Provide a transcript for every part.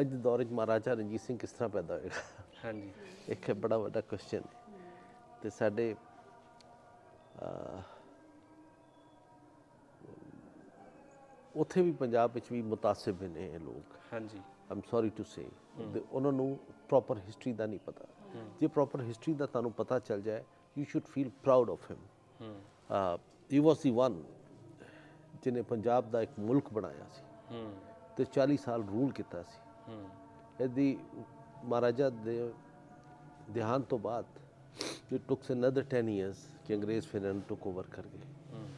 ਅੱਜ ਦੇ ਦੌਰ ਵਿੱਚ ਮਹਾਰਾਜਾ ਰਣਜੀਤ ਸਿੰਘ ਕਿਸ ਤਰ੍ਹਾਂ ਪੈਦਾ ਹੋਏਗਾ? ਹਾਂਜੀ। ਇੱਕ ਬੜਾ ਵੱਡਾ ਕੁਐਸਚਨ ਤੇ ਸਾਡੇ ਉੱਥੇ ਵੀ ਪੰਜਾਬ ਵਿੱਚ ਵੀ ਮੁਤਾਸਿਬ ਨੇ ਇਹ ਲੋਕ। ਹਾਂਜੀ। ਆਮ ਸੌਰੀ ਟੂ ਸੇ ਉਹਨਾਂ ਨੂੰ ਪ੍ਰੋਪਰ ਹਿਸਟਰੀ ਦਾ ਨਹੀਂ ਪਤਾ। ਜੇ ਪ੍ਰੋਪਰ ਹਿਸਟਰੀ ਦਾ ਤੁਹਾਨੂੰ ਪਤਾ ਚੱਲ ਜਾਏ you should feel proud of him ਹੂੰ। ਹੀ ਵਾਸ ਦੀ ਵਨ ਜਿਹਨੇ ਪੰਜਾਬ ਦਾ ਇੱਕ ਮੁਲਕ ਬਣਾਇਆ ਸੀ। ਹੂੰ। ਤੇ 40 ਸਾਲ ਰੂਲ ਕੀਤਾ ਸੀ। ਹੂੰ ਇਹਦੀ ਮਹਾਰਾਜਾ ਦੇ ਦੇਹਾਂਤ ਤੋਂ it took another 10 years ਕਿ ਅੰਗਰੇਜ਼ ਫਿਰ ਇਹਨੂੰ ਟੁੱਕ ਓਵਰ ਕਰ ਗਏ। ਹੂੰ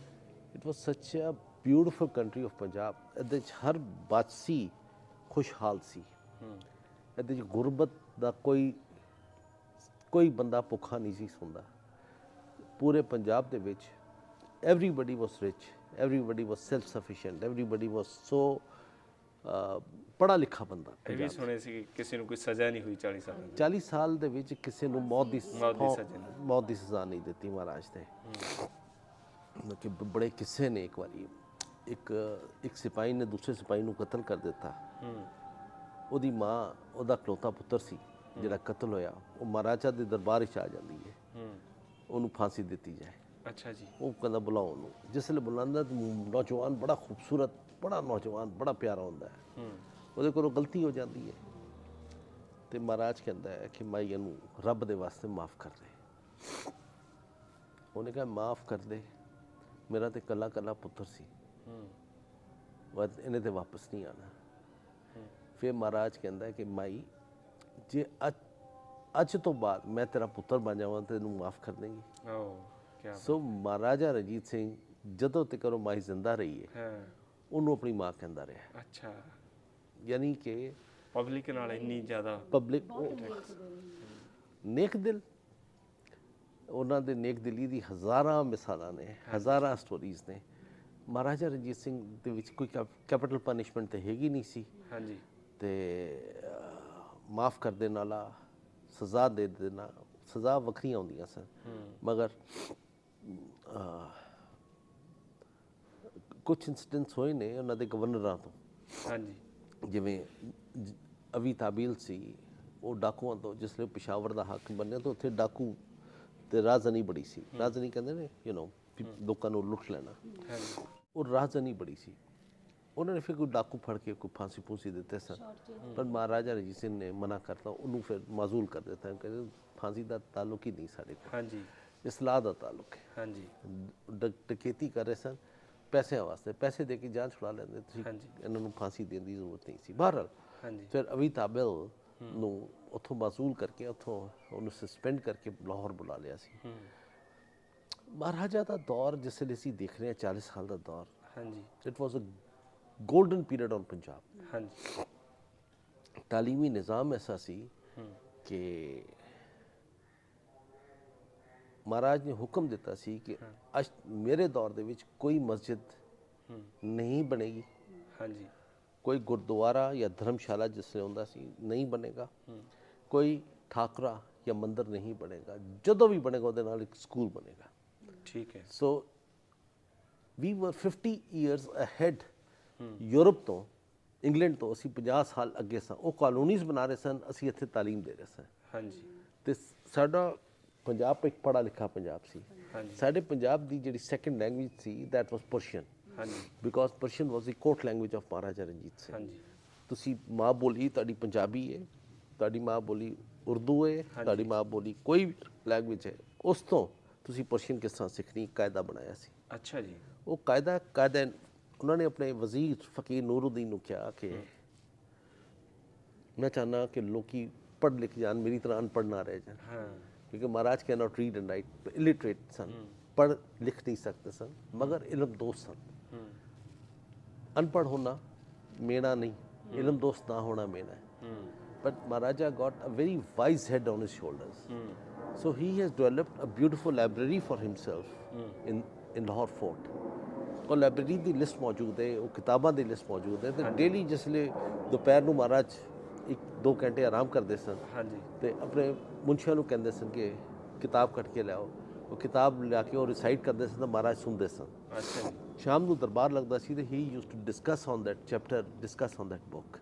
it was such a beautiful country ਇਹਦੇ ਚ ਹਰ ਬਾਦਸ਼ੀ ਖੁਸ਼ਹਾਲ ਸੀ। ਇਹਦੇ ਚ ਗੁਰਬਤ ਦਾ ਕੋਈ ਕੋਈ ਬੰਦਾ ਭੁੱਖਾ ਨਹੀਂ ਸੀ ਸੌਂਦਾ। ਪੂਰੇ ਪੰਜਾਬ ਦੇ ਵਿੱਚ everybody was rich everybody was self sufficient everybody was so uh, ਪੜਾ ਲਿਖਾ ਬੰਦਾ ਇਹ ਵੀ ਸੁਣੇ ਸੀ ਕਿਸੇ ਨੂੰ ਕੋਈ ਸਜ਼ਾ ਨਹੀਂ ਹੋਈ 40 ਸਾਲਾਂ ਦੀ। 40 ਸਾਲ ਦੇ ਵਿੱਚ ਕਿਸੇ ਨੂੰ ਮੌਤ ਦੀ ਮੌਤ ਦੀ ਸਜ਼ਾ ਨਹੀਂ। ਮੌਤ ਦੀ ਸਜ਼ਾ ਨਹੀਂ ਦਿੱਤੀ ਮਹਾਰਾਜ ਨੇ। ਕਿ ਬੜੇ ਕਿੱਸੇ ਨੇ ਇੱਕ ਵਾਰੀ। ਇੱਕ ਇੱਕ ਸਿਪਾਹੀ ਨੇ ਦੂਸਰੇ ਸਿਪਾਹੀ ਨੂੰ ਕਤਲ ਕਰ ਦਿੱਤਾ। ਉਹਦੀ ਮਾਂ ਉਹਦਾ ਇਕਲੌਤਾ ਪੁੱਤਰ ਸੀ ਜਿਹੜਾ ਕਤਲ ਹੋਇਆ। ਉਹ ਮਹਾਰਾਜਾ ਦੇ ਦਰਬਾਰ ਵਿੱਚ ਆ ਜਾਂਦੀ ਹੈ। ਉਹਨੂੰ ਫਾਂਸੀ ਦਿੱਤੀ ਜਾਏ। ਅੱਛਾ ਜੀ। ਉਹ ਕਹਿੰਦਾ ਬੁਲਾਓ ਉਹਨੂੰ। ਜਿਸ ਵੇਲੇ ਬੁਲਾਉਂਦਾ ਨੌਜਵਾਨ ਬੜਾ ਖੂਬਸੂਰਤ ਬੜਾ ਨੌਜਵਾਨ ਬੜਾ ਪਿਆਰਾ ਹੁੰਦਾ ਹੂੰ। ਉਹਦੇ ਕੋਲੋਂ ਗਲਤੀ ਹੋ ਜਾਂਦੀ ਹੈ। ਤੇ ਮਹਾਰਾਜ ਕਹਿੰਦਾ ਹੈ ਕਿ ਮੈਂ ਇਹਨੂੰ ਰੱਬ ਦੇ ਵਾਸਤੇ ਮਾਫ ਕਰ ਦੇ। ਉਹਨੇ ਕਿਹਾ ਮਾਫ ਕਰ ਦੇ। ਮੇਰਾ ਤੇ ਕੱਲਾ ਕੱਲਾ ਪੁੱਤਰ ਸੀ। ਹੂੰ। ਬਸ ਇਹਨੇ ਤੇ ਵਾਪਸ ਨਹੀਂ ਆਣਾ ਫਿਰ ਮਹਾਰਾਜ ਕਹਿੰਦਾ ਹੈ ਕਿ ਮਾਈ ਜੇ ਅੱਜ ਅੱਜ ਤੋਂ ਬਾਅਦ ਮੈਂ ਤੇਰਾ ਪੁੱਤਰ ਬਣ ਜਾਵਾਂ ਤੇ ਇਹਨੂੰ ਮਾਫ ਕਰ ਦੇਂਗੀ। ਕੀ ਸੋ ਮਹਾਰਾਜਾ ਰਣਜੀਤ ਸਿੰਘ ਜਦੋਂ ਤੱਕ ਉਹ ਮਾਈ ਜ਼ਿੰਦਾ ਰਹੀ ਹੈ ਹਾਂ। ਉਹਨੂੰ ਆਪਣੀ ਮਾਂ ਕਹਿੰਦਾ ਰਿਹਾ। ਅੱਛਾ। ਯਾਨੀ ਕਿ ਪਬਲਿਕ ਨਾਲ ਇੰਨੀ ਜ਼ਿਆਦਾ ਪਬਲਿਕ ਨੇਕ ਦਿਲ। ਉਹਨਾਂ ਦੇ ਨੇਕ ਦਿਲੀ ਦੀ ਹਜ਼ਾਰਾਂ ਮਿਸਾਲਾਂ ਨੇ ਹਜ਼ਾਰਾਂ ਸਟੋਰੀਜ਼ ਨੇ। ਮਹਾਰਾਜਾ ਰਣਜੀਤ ਸਿੰਘ ਦੇ ਵਿੱਚ ਕੋਈ ਕੈਪੀਟਲ ਪਨਿਸ਼ਮੈਂਟ ਤੇ ਹੈਗੀ ਨਹੀਂ ਸੀ। ਹਾਂਜੀ। ਤੇ ਮਾਫ ਕਰ ਦੇਣ ਵਾਲਾ ਸਜ਼ਾ ਦੇ ਦੇਣਾ ਸਜ਼ਾ ਵੱਖਰੀਆਂ ਹੁੰਦੀਆਂ ਸਨ। ਮਗਰ ਕੁਝ ਇਨਸੀਡੈਂਟਸ ਹੋਏ ਨੇ ਉਹਨਾਂ ਦੇ ਗਵਰਨਰਾਂ ਤੋਂ। ਹਾਂਜੀ। ਜਿਵੇਂ ਅਵੀ ਤਾਬੀਲ ਸੀ ਉਹ ਡਾਕੂਆਂ ਤੋਂ ਜਿਸ ਲਈ ਪਿਸ਼ਾਵਰ ਦਾ ਹਾਕਮ ਬਣਿਆ ਤਾਂ ਉੱਥੇ ਡਾਕੂ ਤੇ ਰਾਜਨੀ ਬੜੀ ਸੀ। ਰਾਜਨੀ ਕਹਿੰਦੇ ਨੇ ਯੂ نو ਲੋਕਾਂ ਨੂੰ ਲੁੱਟ ਲੈਣਾ। ਉਹ ਰਾਜਨੀ ਬੜੀ ਸੀ। ਉਹਨਾਂ ਨੇ ਫਿਰ ਕੋਈ ਡਾਕੂ ਫੜ ਕੇ ਕੋਈ ਫਾਂਸੀ ਫੂਸੀ ਦਿੱਤੇ ਸਨ। ਪਰ ਮਹਾਰਾਜਾ ਰਣਜੀਤ ਸਿੰਘ ਨੇ ਮਨਾ ਕਰਤਾ ਉਹਨੂੰ ਫਿਰ ਮਾਜ਼ੂਲ ਕਰ ਦਿੱਤਾ। ਕਹਿੰਦੇ ਫਾਂਸੀ ਦਾ ਤਾਲੁਕ ਹੀ ਨਹੀਂ ਸਾਡੇ ਕੋਲ। ਹਾਂਜੀ। ਇਸਲਾਹ ਦਾ ਤਾਲੁਕ ਹੈ। ਹਾਂਜੀ। ਡਕੈਤੀ ਕਰ ਰਹੇ ਸਨ। ਪੈਸਿਆਂ ਵਾਸਤੇ ਪੈਸੇ ਦੇ ਕੇ ਜਾਨ ਛੁਡਾ ਲੈਂਦੇ ਤੁਸੀਂ। ਇਹਨਾਂ ਨੂੰ ਫਾਂਸੀ ਦੇਣ ਦੀ ਜ਼ਰੂਰਤ ਨਹੀਂ ਸੀ। ਬਹਰਹਾਲ ਹਾਂਜੀ। ਫਿਰ ਅਵੀ ਤਾਬਿਲ ਨੂੰ ਉੱਥੋਂ ਮਾਜ਼ੂਲ ਕਰਕੇ ਉੱਥੋਂ ਉਹਨੂੰ ਸਸਪੈਂਡ ਕਰਕੇ ਲਾਹੌਰ ਬੁਲਾ ਲਿਆ ਸੀ। ਮਹਾਰਾਜਾ ਦਾ ਦੌਰ ਜਿਸ ਲਈ ਅਸੀਂ ਦੇਖ ਰਹੇ ਹਾਂ 40 ਸਾਲ ਦਾ ਦੌਰ ਹਾਂਜੀ। It was a golden period on Punjab ਹਾਂਜੀ। ਤਾਲੀਮੀ ਨਿਜ਼ਾਮ ਐਸਾ ਸੀ ਹੂੰ। ਕਿ ਮਹਾਰਾਜ ਨੇ ਹੁਕਮ ਦਿੱਤਾ ਸੀ ਕਿ ਮੇਰੇ ਦੌਰ ਦੇ ਵਿੱਚ ਕੋਈ ਮਸਜਿਦ ਨਹੀਂ ਬਣੇਗੀ। ਹਾਂਜੀ। ਕੋਈ ਗੁਰਦੁਆਰਾ ਜਾਂ ਧਰਮਸ਼ਾਲਾ ਜਿਸ ਲਈ ਹੁੰਦਾ ਸੀ ਨਹੀਂ ਬਣੇਗਾ। ਕੋਈ ਠਾਕਰਾ ਜਾਂ ਮੰਦਿਰ ਨਹੀਂ ਬਣੇਗਾ। ਜਦੋਂ ਵੀ ਬਣੇਗਾ ਉਹਦੇ ਨਾਲ ਇੱਕ ਸਕੂਲ ਬਣੇਗਾ। ਠੀਕ ਹੈ। So we were 50 years ahead Europe ਤੋਂ ਇੰਗਲੈਂਡ ਤੋਂ ਅਸੀਂ 50 ਸਾਲ ਅੱਗੇ ਸਾਂ। ਉਹ ਕਾਲੋਨੀਜ਼ ਬਣਾ ਰਹੇ ਸਨ ਅਸੀਂ ਇੱਥੇ ਤਾਲੀਮ ਦੇ ਰਹੇ ਸਾਂ ਹਾਂਜੀ। ਤੇ ਸਾਡਾ ਪੰਜਾਬ ਇੱਕ ਪੜਾ ਲਿਖਾ ਪੰਜਾਬ ਸੀ। ਸਾਡੇ ਪੰਜਾਬ ਦੀ ਜਿਹੜੀ ਸੈਕੰਡ ਲੈਂਗੁਏਜ ਸੀ ਦੈਟ ਵਾਸ ਪਰਸ਼ੀਅਨ ਹਾਂਜੀ। Because Persian was the court language of Maharaja Ranjit Singh ਹਾਂਜੀ। ਤੁਸੀਂ ਮਾਂ ਬੋਲੀ ਤੁਹਾਡੀ ਪੰਜਾਬੀ ਹੈ ਤੁਹਾਡੀ ਮਾਂ ਬੋਲੀ ਉਰਦੂ ਹੈ ਤੁਹਾਡੀ ਮਾਂ ਬੋਲੀ ਕੋਈ ਵੀ ਲੈਂਗੁਏਜ ਹੈ ਉਸ ਤੋਂ ਤੁਸੀਂ ਪਰਸ਼ੀਅਨ ਕਿਸ ਤਰ੍ਹਾਂ ਸਿੱਖਣੀ ਕਾਇਦਾ ਬਣਾਇਆ ਸੀ। ਅੱਛਾ ਜੀ। ਉਹ ਕਾਇਦਾ ਕਾਇਦਾ ਉਹਨਾਂ ਨੇ ਆਪਣੇ ਵਜ਼ੀਰ ਫਕੀਰ ਨੂਰਉਦੀਨ ਨੂੰ ਕਿਹਾ ਕਿ ਮੈਂ ਚਾਹਨਾ ਕਿ ਲੋਕੀ ਪੜ੍ਹ ਲਿਖ ਜਾਣ ਮੇਰੀ ਤਰ੍ਹਾਂ ਅਨਪੜ੍ਹ ਨਾ ਰਹਿ ਜਾਣ। ਹਾਂ। क्योंकि Maharaj can not read and write illiterate सन पढ़ लिख नहीं सकते सन मगर इलम दोस्त सन ਹੂੰ अनपढ़ होना मेना नहीं इलम दोस्त ना होना मेना है ਹੂੰ but maharaja got a very wise head on his shoulders ਹੂੰ so he has developed a beautiful library for himself in in lahore fort ਉਹ ਲਾਇਬ੍ਰੇਰੀ ਦੀ ਲਿਸਟ ਮੌਜੂਦ ਹੈ ਉਹ ਕਿਤਾਬਾਂ ਦੀ ਲਿਸਟ ਮੌਜੂਦ ਹੈ ਤੇ ਡੇਲੀ ਜਿਸਲੇ ਦੁਪਹਿਰ ਨੂੰ ਮਹਾਰਾਜ ਇੱਕ ਦੋ ਘੰਟੇ ਆਰਾਮ ਕਰਦੇ ਸਨ। ਹਾਂਜੀ। ਤੇ ਆਪਣੇ ਮੁਨਸ਼ੀਆਂ ਨੂੰ ਕਹਿੰਦੇ ਸਨ ਕਿ ਕਿਤਾਬ ਕੱਢ ਕੇ ਲਿਆਓ। ਉਹ ਕਿਤਾਬ ਲਿਆ ਕੇ ਉਹ ਰਿਸਾਈਟ ਕਰਦੇ ਸਨ ਤਾਂ ਮਹਾਰਾਜ ਸੁਣਦੇ ਸਨ। ਅੱਛਾ ਸ਼ਾਮ ਨੂੰ ਦਰਬਾਰ ਲੱਗਦਾ ਸੀ ਤੇ he used to discuss on that chapter discuss on that book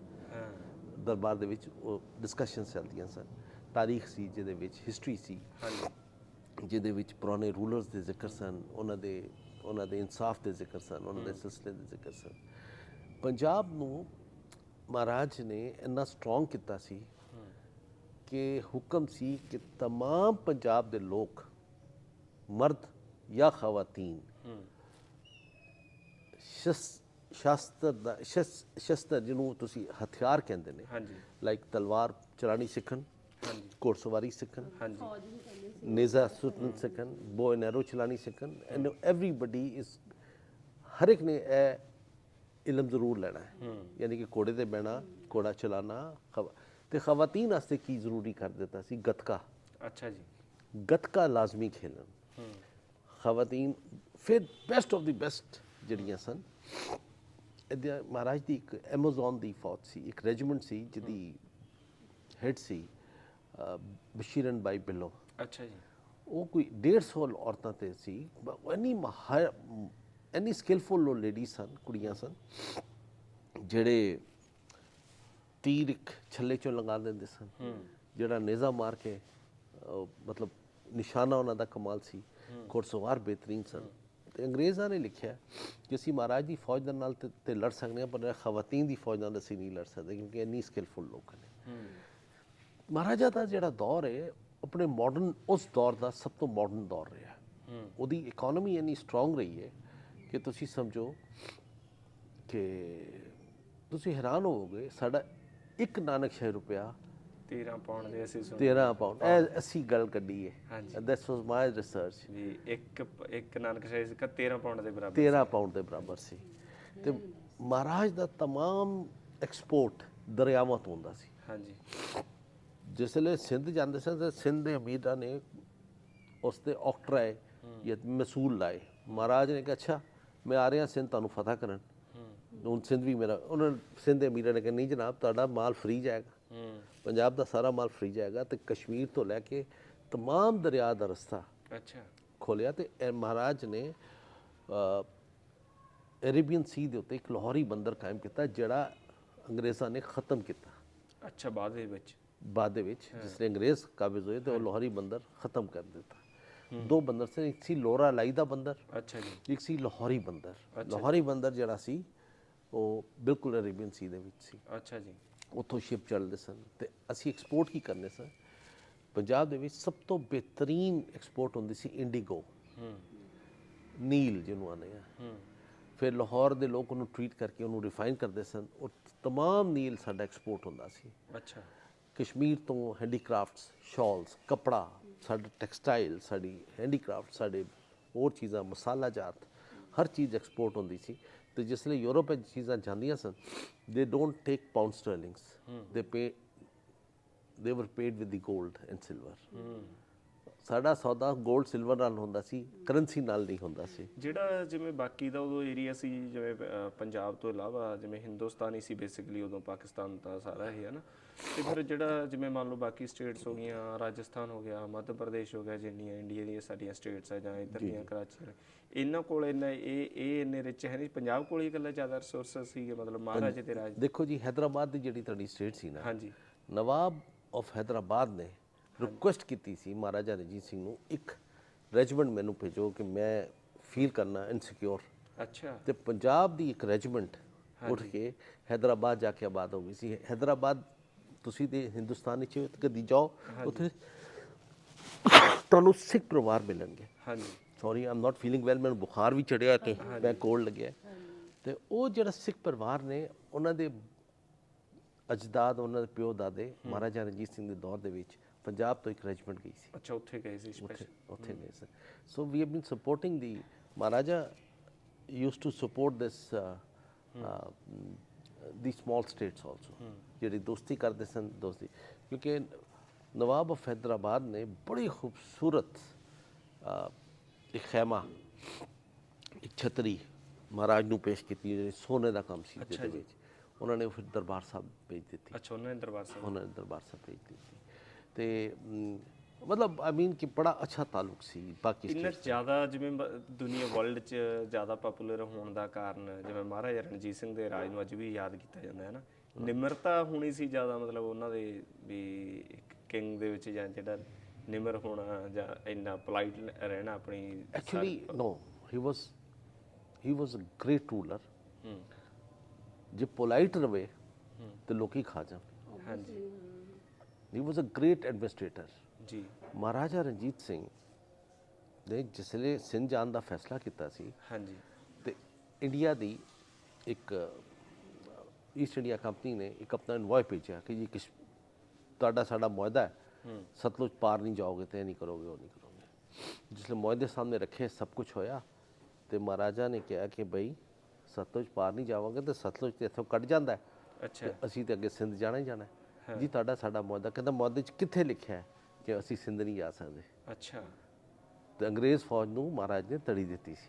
ਦਰਬਾਰ ਦੇ ਵਿੱਚ ਉਹ ਡਿਸਕਸ਼ਨ ਚੱਲਦੀਆਂ ਸਨ। ਤਾਰੀਖ ਸੀ ਜਿਹਦੇ ਵਿੱਚ ਹਿਸਟਰੀ ਸੀ। ਹਾਂਜੀ। ਜਿਹਦੇ ਵਿੱਚ ਪੁਰਾਣੇ ਰੂਲਰਸ ਦੇ ਜ਼ਿਕਰ ਸਨ ਉਹਨਾਂ ਦੇ ਉਹਨਾਂ ਦੇ ਇਨਸਾਫ ਦੇ ਜ਼ਿਕਰ ਸਨ ਉਹਨਾਂ ਦੇ ਸਿਲਸਿਲੇ ਦੇ ਜ਼ਿਕਰ ਸਨ। ਪੰਜਾਬ ਨੂੰ ਮਹਾਰਾਜ ਨੇ ਇੰਨਾ ਸਟਰੋਂਗ ਕੀਤਾ ਸੀ ਕਿ ਹੁਕਮ ਸੀ ਕਿ तमाम ਪੰਜਾਬ ਦੇ ਲੋਕ ਮਰਦ ਜਾਂ ਖਵਾਤੀਨ ਹੂੰ ਸ਼ਸ- ਸ਼ਾਸਤਰ ਦਾ ਸ਼ਸ- ਸ਼ਸਤਰ ਜਿਹਨੂੰ ਤੁਸੀਂ ਹਥਿਆਰ ਕਹਿੰਦੇ ਨੇ ਹਾਂਜੀ ਲਾਈਕ ਤਲਵਾਰ ਚਲਾਣੀ ਸਿੱਖਣ ਹਾਂਜੀ ਘੋੜਸਵਾਰੀ ਸਿੱਖਣ ਹਾਂਜੀ ਨੇਜ਼ਾ ਸੁੱਟਣ ਸਿੱਖਣ ਬੋ ਐਂਡ ਐਰੋ ਚਲਾਣੀ ਸਿੱਖਣ ਐਂਡ ਐਵਰੀਬਡੀ ਇਜ਼ ਹਰ ਇੱਕ ਨੇ ਇਹ ਇਲਮ ਜ਼ਰੂਰ ਲੈਣਾ ਹੈ। ਯਾਨੀ ਕਿ ਘੋੜੇ ਤੇ ਬਹਿਣਾ ਘੋੜਾ ਚਲਾਣਾ ਤੇ ਖਵਾਤੀਨ ਵਾਸਤੇ ਕੀ ਜ਼ਰੂਰੀ ਕਰ ਦਿੱਤਾ ਸੀ? ਗੱਤਕਾ। ਅੱਛਾ ਜੀ। ਗੱਤਕਾ ਲਾਜ਼ਮੀ ਖੇਲਣ। ਖਵਾਤੀਨ ਫਿਰ ਬੈਸਟ ਆਫ ਦੀ ਬੈਸਟ ਜਿਹੜੀਆਂ ਸਨ। ਇਹਦੇ ਮਹਾਰਾਜ ਦੀ ਇੱਕ ਐਮਾਜ਼ਨ ਦੀ ਫੌਜ ਸੀ ਇੱਕ ਰੈਜੀਮੈਂਟ ਸੀ ਜਿਹਦੀ ਹੈਡ ਸੀ ਬਸ਼ੀਰਨ ਬਾਈ ਬਿੱਲੋ। ਅੱਛਾ ਜੀ। ਉਹ ਕੋਈ 150 ਔਰਤਾਂ ਤੇ ਸੀ ਇੰਨੀ ਇੰਨੀ ਸਕਿਲਫੁਲ ਉਹ ਲੇਡੀ ਸਨ ਕੁੜੀਆਂ ਸਨ ਜਿਹੜੇ ਤੀਰ ਛੱਲੇ ਚੋਂ ਲਗਾ ਦਿੰਦੇ ਸਨ। ਜਿਹੜਾ ਨੇਜ਼ਾ ਮਾਰ ਕੇ ਮਤਲਬ ਨਿਸ਼ਾਨਾ ਉਹਨਾਂ ਦਾ ਕਮਾਲ ਸੀ ਘੋੜਸਵਾਰ ਬਿਹਤਰੀਨ ਸਨ। ਤੇ ਅੰਗਰੇਜ਼ਾਂ ਨੇ ਲਿਖਿਆ ਕਿ ਅਸੀਂ ਮਹਾਰਾਜ ਦੀ ਫੌਜ ਦੇ ਨਾਲ ਤੇ- ਲੜ ਸਕਦੇ ਹਾਂ ਪਰ ਖਵਾਤੀਨ ਦੀ ਫੌਜ ਨਾਲ ਅਸੀਂ ਨਹੀਂ ਲੜ ਸਕਦੇ ਕਿਉਂਕਿ ਇੰਨੀ ਸਕਿਲਫੁਲ ਲੋਕ ਨੇ। ਮਹਾਰਾਜਾ ਦਾ ਜਿਹੜਾ ਦੌਰ ਹੈ ਆਪਣੇ ਮਾਡਰਨ ਉਸ ਦੌਰ ਦਾ ਸਭ ਤੋਂ ਮਾਡਰਨ ਦੌਰ ਰਿਹਾ। ਉਹਦੀ ਇਕਨੋਮੀ ਇੰਨੀ ਸਟਰੋਂਗ ਰਹੀ ਹੈ ਕਿ ਤੁਸੀਂ ਸਮਝੋ ਕਿ ਤੁਸੀਂ ਹੈਰਾਨ ਹੋਵੋਗੇ ਸਾਡਾ ਇੱਕ ਨਾਨਕ ਸ਼ਹਿ ਰੁਪਿਆ 13 ਪਾਉਣ ਦੇ ਅਸੀਂ ਸੁਣ 13 ਪਾਉਂਡ ਇਹ ਅਸੀਂ ਗੱਲ ਕੱਢੀ ਹੈ ਹਾਂਜੀ। ਦੈਟਸ ਵਾਸ ਮਾਈ ਰਿਸਰਚ ਜੀ ਇੱਕ ਇੱਕ ਨਾਨਕ ਸ਼ਾਹੀ ਸਿੱਕਾ 13 ਪਾਉਣ ਦੇ ਬਰਾਬਰ 13 ਪਾਉਂਡ ਦੇ ਬਰਾਬਰ ਸੀ ਤੇ ਮਹਾਰਾਜ ਦਾ तमाम ਐਕਸਪੋਰਟ ਦਰਿਆਵਾਂ ਤੋਂ ਹੁੰਦਾ ਸੀ ਹਾਂਜੀ ਜਿਸ ਵੇਲੇ ਸਿੰਧ ਜਾਂਦੇ ਸਨ ਤੇ ਸਿੰਧ ਦੇ ਅਮੀਰਾਂ ਨੇ ਉਸ ਤੇ ਔਕਟਰਾਏ ਜਾਂ ਮਸੂਲ ਲਾਏ ਮਹਾਰਾਜ ਨੇ ਕਿਹਾ ਅੱਛਾ ਮੈਂ ਆ ਰਿਹਾ ਸਿੰਧ ਤੁਹਾਨੂੰ ਫਤਹ ਕਰਨ ਹੁਣ ਸਿੰਧ ਵੀ ਮੇਰਾ ਉਹਨਾਂ ਨੇ ਸਿੰਧ ਦੇ ਅਮੀਰਾਂ ਨੇ ਕਿਹਾ ਨਹੀਂ ਜਨਾਬ ਤੁਹਾਡਾ ਮਾਲ ਫ੍ਰੀ ਜਾਏਗਾ ਹੂੰ ਪੰਜਾਬ ਦਾ ਸਾਰਾ ਮਾਲ ਫ੍ਰੀ ਜਾਏਗਾ ਤੇ ਕਸ਼ਮੀਰ ਤੋਂ ਲੈ ਕੇ तमाम ਦਰਿਆ ਦਾ ਰਸਤਾ ਅੱਛਾ ਖੋਲਿਆ ਤੇ ਇਹ ਮਹਾਰਾਜ ਨੇ ਅਰੇਬੀਅਨ ਸੀ ਦੇ ਉੱਤੇ ਇੱਕ ਲਾਹੌਰੀ ਬੰਦਰ ਕਾਇਮ ਕੀਤਾ ਜਿਹੜਾ ਅੰਗਰੇਜ਼ਾਂ ਨੇ ਖਤਮ ਕੀਤਾ ਅੱਛਾ ਬਾਅਦ ਦੇ ਵਿੱਚ ਬਾਅਦ ਦੇ ਵਿੱਚ ਜਿਸ ਨੇ ਅੰਗਰੇਜ਼ ਕਾਬਜ਼ ਹੋਏ ਤੇ ਉਹ ਲਾਹੌਰੀ ਬੰਦਰ ਖਤਮ ਕਰ ਦਿੱਤਾ ਦੋ ਬੰਦਰ ਸੀ ਇੱਕ ਸੀ ਲੋਰਾ ਲਾਈ ਦਾ ਬੰਦਰ ਅੱਛਾ ਜੀ ਇੱਕ ਸੀ ਲਾਹੌਰੀ ਬੰਦਰ ਲਾਹੌਰੀ ਬੰਦਰ ਜਿਹੜਾ ਸੀ ਉਹ ਬਿਲਕੁਲ ਅਰੇਬੀਅਨ ਸੀ ਦੇ ਵਿੱਚ ਸੀ ਅੱਛਾ ਜੀ ਉੱਥੋਂ ਸ਼ਿਪ ਚੱਲਦੇ ਸਨ ਤੇ ਅਸੀਂ ਐਕਸਪੋਰਟ ਕੀ ਕਰਨੇ ਸਨ ਪੰਜਾਬ ਦੇ ਵਿੱਚ ਸਭ ਤੋਂ ਬਿਹਤਰੀਨ ਐਕਸਪੋਰਟ ਹੁੰਦੀ ਸੀ ਇੰਡੀਗੋ ਹੂੰ ਨੀਲ ਜਿਹਨੂੰ ਆਉਂਦੇ ਆ ਹੂੰ ਫਿਰ ਲਾਹੌਰ ਦੇ ਲੋਕ ਉਹਨੂੰ ਟ੍ਰੀਟ ਕਰਕੇ ਉਹਨੂੰ ਰਿਫਾਈਨ ਕਰਦੇ ਸਨ ਉਹ तमाम ਨੀਲ ਸਾਡਾ ਐਕਸਪੋਰਟ ਹੁੰਦਾ ਸੀ ਅੱਛਾ ਕਸ਼ਮੀਰ ਤੋਂ ਹੈਂਡੀਕ੍ਰਾਫਟਸ ਸ਼ਾਲਸ ਕਪੜਾ ਸਾਡਾ ਟੈਕਸਟਾਈਲ ਸਾਡੀ ਹੈਂਡੀਕ੍ਰਾਫਟ ਸਾਡੇ ਹੋਰ ਚੀਜ਼ਾਂ ਮਸਾਲਾ ਜਾਤ ਹਰ ਚੀਜ਼ ਐਕਸਪੋਰਟ ਹੁੰਦੀ ਸੀ। ਤੇ ਜਿਸ ਲਈ ਯੂਰਪ ਵਿੱਚ ਚੀਜ਼ਾਂ ਜਾਂਦੀਆਂ ਸਨ ਦੇ ਡੋਨਟ ਟੇਕ ਪਾਉਂਡ ਸਟਰਲਿੰਗਸ ਦੇ ਪੇ ਦੇ ਵਰ ਪੇਡ ਵਿਦ ਦੀ 골ਡ ਐਂਡ ਸਿਲਵਰ ਸਾਡਾ ਸੌਦਾ ਗੋਲਡ ਸਿਲਵਰ ਨਾਲ ਹੁੰਦਾ ਸੀ ਕਰੰਸੀ ਨਾਲ ਨਹੀਂ ਹੁੰਦਾ ਸੀ। ਜਿਹੜਾ ਜਿਵੇਂ ਬਾਕੀ ਦਾ ਉਦੋਂ ਏਰੀਆ ਸੀ ਜਿਵੇਂ ਪੰਜਾਬ ਤੋਂ ਇਲਾਵਾ ਜਿਵੇਂ ਹਿੰਦੁਸਤਾਨੀ ਸੀ ਬੇਸਿਕਲੀ ਉਦੋਂ ਪਾਕਿਸਤਾਨ ਦਾ ਸਾਰਾ ਹੀ ਹੈ ਨਾ। ਤੇ ਫਿਰ ਜਿਹੜਾ ਜਿਵੇਂ ਮੰਨ ਲਓ ਬਾਕੀ ਸਟੇਟਸ ਹੋ ਗਈਆਂ ਰਾਜਸਥਾਨ ਹੋ ਗਿਆ ਮੱਧ ਪ੍ਰਦੇਸ਼ ਹੋ ਗਿਆ ਜਿੰਨੀਆਂ ਇੰਡੀਆ ਦੀਆਂ ਸਾਡੀਆਂ ਸਟੇਟਸ ਆ ਜਾਂ ਇਧਰ ਦੀਆਂ ਕਰਾਚੀ ਇਹਨਾਂ ਕੋਲ ਇਹਨਾਂ ਇਹ ਇਹ ਇੰਨੇ ਰਿਚ ਹੈ ਨਹੀਂ। ਪੰਜਾਬ ਕੋਲ ਹੀ ਇਕੱਲਾ ਜ਼ਿਆਦਾ ਰਿਸੋਰਸਸ ਸੀਗੇ ਮਤਲਬ ਮਹਾਰਾਜੇ ਦੇ ਰਾਜ। ਦੇਖੋ ਜੀ ਹైదరాబాద్ ਦੀ ਜਿਹੜੀ ਤੁਹਾਡੀ ਸਟੇਟ ਸੀ ਨਾ ਹਾਂਜੀ। ਨਵਾਬ ਆਫ ਹైదరాబాద్ ਨੇ ਰਿਕੁਐਸਟ ਕੀਤੀ ਸੀ ਮਹਾਰਾਜਾ ਰਣਜੀਤ ਸਿੰਘ ਨੂੰ ਇੱਕ ਰੈਜੀਮੈਂਟ ਮੈਨੂੰ ਭੇਜੋ ਕਿ ਮੈਂ ਫੀਲ ਕਰਨਾ ਇਨਸਿਕਿਓਰ ਅੱਛਾ। ਤੇ ਪੰਜਾਬ ਦੀ ਇੱਕ ਰੈਜੀਮੈਂਟ ਉੱਠ ਕੇ ਹైదరాబాద్ ਜਾ ਕੇ ਆਬਾਦ ਹੋ ਗਈ ਸੀ। ਹైదరాబాద్ ਤੁਸੀਂ ਦੇ ਹਿੰਦੁਸਤਾਨ ਵਿੱਚ ਕਦੀ ਜਾਓ ਉੱਥੇ ਤੁਹਾਨੂੰ ਸਿੱਖ ਪਰਿਵਾਰ ਮਿਲਣਗੇ। ਹਾਂਜੀ। Sorry I'm not feeling well ਮੈਨੂੰ ਬੁਖਾਰ ਵੀ ਚੜਿਆ ਤੇ ਮੈਂ ਕੋਲ ਲੱਗਿਆ। ਤੇ ਉਹ ਜਿਹੜਾ ਸਿੱਖ ਪਰਿਵਾਰ ਨੇ ਉਹਨਾਂ ਦੇ ਅਜਦਾਦ ਉਹਨਾਂ ਦੇ ਪਿਓ ਦਾਦੇ ਮਹਾਰਾਜਾ ਰਣਜੀਤ ਸਿੰਘ ਦੇ ਦੌਰ ਦੇ ਵਿੱਚ ਪੰਜਾਬ ਤੋਂ ਇੱਕ ਰੈਜੀਮੈਂਟ ਗਈ ਸੀ ਅੱਛਾ ਉੱਥੇ ਗਏ ਸੀ ਸਪੈਸ਼ਲ ਉੱਥੇ ਗਏ ਸਨ so we have been supporting the Maharaja used to support this the small states also ਜਿਹੜੀ ਦੋਸਤੀ ਕਰਦੇ ਸਨ ਦੋਸਤੀ ਕਿਉਂਕਿ ਨਵਾਬ ਆਫ ਹੈਦਰਾਬਾਦ ਨੇ ਬੜੀ ਖੂਬਸੂਰਤ ਅ, ਇੱਕ ਖੈਮਾ ਇੱਕ ਛਤਰੀ ਮਹਾਰਾਜ ਨੂੰ ਪੇਸ਼ ਕੀਤੀ ਜਿਹੜੀ ਸੋਨੇ ਦਾ ਕੰਮ ਸੀ ਜਿਹਦੇ ਵਿੱਚ ਉਹਨਾਂ ਨੇ ਫਿਰ ਦਰਬਾਰ ਸਾਹਿਬ ਭੇਜ ਦਿੱਤੀ ਅੱਛਾ ਉਹਨਾਂ ਨੇ ਦਰਬਾਰ ਸਾਹਿਬ ਉਹਨਾਂ ਨੇ ਦਰਬਾਰ ਸਾਹਿਬ ਭੇਜ ਦਿੱਤੀ ਤੇ ਮਤਲਬ ਆਈ ਮੀਨ ਕਿ ਬੜਾ ਅੱਛਾ ਤਾਲੁਕ ਸੀ ਬਾਕੀ ਇੰਨਾ ਜ਼ਿਆਦਾ ਜਿਵੇਂ ਦੁਨੀਆ ਵਰਲਡ 'ਚ ਜ਼ਿਆਦਾ ਪਪੂਲਰ ਹੋਣ ਦਾ ਕਾਰਨ ਜਿਵੇਂ ਮਹਾਰਾਜਾ ਰਣਜੀਤ ਸਿੰਘ ਦੇ ਰਾਜ ਨੂੰ ਅੱਜ ਵੀ ਯਾਦ ਕੀਤਾ ਜਾਂਦਾ ਹੈ ਨਾ। ਨਿਮਰਤਾ ਹੋਣੀ ਸੀ ਜ਼ਿਆਦਾ ਮਤਲਬ ਉਹਨਾਂ ਦੇ ਵੀ ਇੱਕ ਕਿੰਗ ਦੇ ਵਿੱਚ ਜਾਂ ਜਿਹੜਾ ਨਿਮਰ ਹੋਣਾ ਜਾਂ ਇੰਨਾ ਪੋਲਾਈਟ ਰਹਿਣਾ ਆਪਣੀ Actually, no. He was he was a great ruler. ਹੂੰ। ਜੇ ਪੋਲਾਈਟ ਰਵੇ ਤੇ ਲੋਕੀ ਖਾ ਜਾਣ। ਹਾਂਜੀ। He was a great administrator ਜੀ। ਮਹਾਰਾਜਾ ਰਣਜੀਤ ਸਿੰਘ ਨੇ ਜਿਸਲੇ ਸਿੰਧ ਜਾਣ ਦਾ ਫੈਸਲਾ ਕੀਤਾ ਸੀ ਹਾਂਜੀ। ਤੇ ਇੰਡੀਆ ਦੀ ਇੱਕ ਈਸਟ ਇੰਡੀਆ ਕੰਪਨੀ ਨੇ ਇੱਕ ਆਪਣਾ ਇਨਵੋਇਸ ਭੇਜਿਆ ਕਿ ਜੀ ਕਿਸ ਤੁਹਾਡਾ ਸਾਡਾ ਮੁਆਹਦਾ ਹੈ। ਸਤਲੁਜ ਪਾਰ ਨਹੀਂ ਜਾਓਗੇ ਤੇ ਨਹੀਂ ਕਰੋਗੇ ਉਹ ਨਹੀਂ ਕਰੋਗੇ। ਜਿਸਲੇ ਮੁਆਹਦੇ ਸਾਹਮਣੇ ਰੱਖੇ ਸਭ ਕੁਝ ਹੋਇਆ ਤੇ ਮਹਾਰਾਜਾ ਨੇ ਕਿਹਾ ਕਿ ਬਈ ਸਤਲੁਜ ਪਾਰ ਨਹੀਂ ਜਾਵਾਂਗੇ ਤੇ ਸਤਲੁਜ ਤੇ ਇੱਥੋਂ ਕੱਢ ਜਾਂਦਾ ਹੈ। ਅੱਛਾ। ਅਸੀਂ ਤੇ ਅੱਗੇ ਸਿੰਧ ਜਾਣਾ ਹੀ ਜਾਣਾ ਹੈ। ਜੀ ਤੁਹਾਡਾ ਸਾਡਾ ਮੁਆਹਦਾ ਕਹਿੰਦਾ ਮੁਆਹਦੇ 'ਚ ਕਿੱਥੇ ਲਿਖਿਆ ਹੈ ਕਿ ਅਸੀਂ ਸਿੰਧ ਨਹੀਂ ਜਾ ਸਕਦੇ। ਅੱਛਾ। ਤੇ ਅੰਗਰੇਜ਼ ਫੌਜ ਨੂੰ ਮਹਾਰਾਜ ਨੇ ਤੜੀ ਦਿੱਤੀ ਸੀ।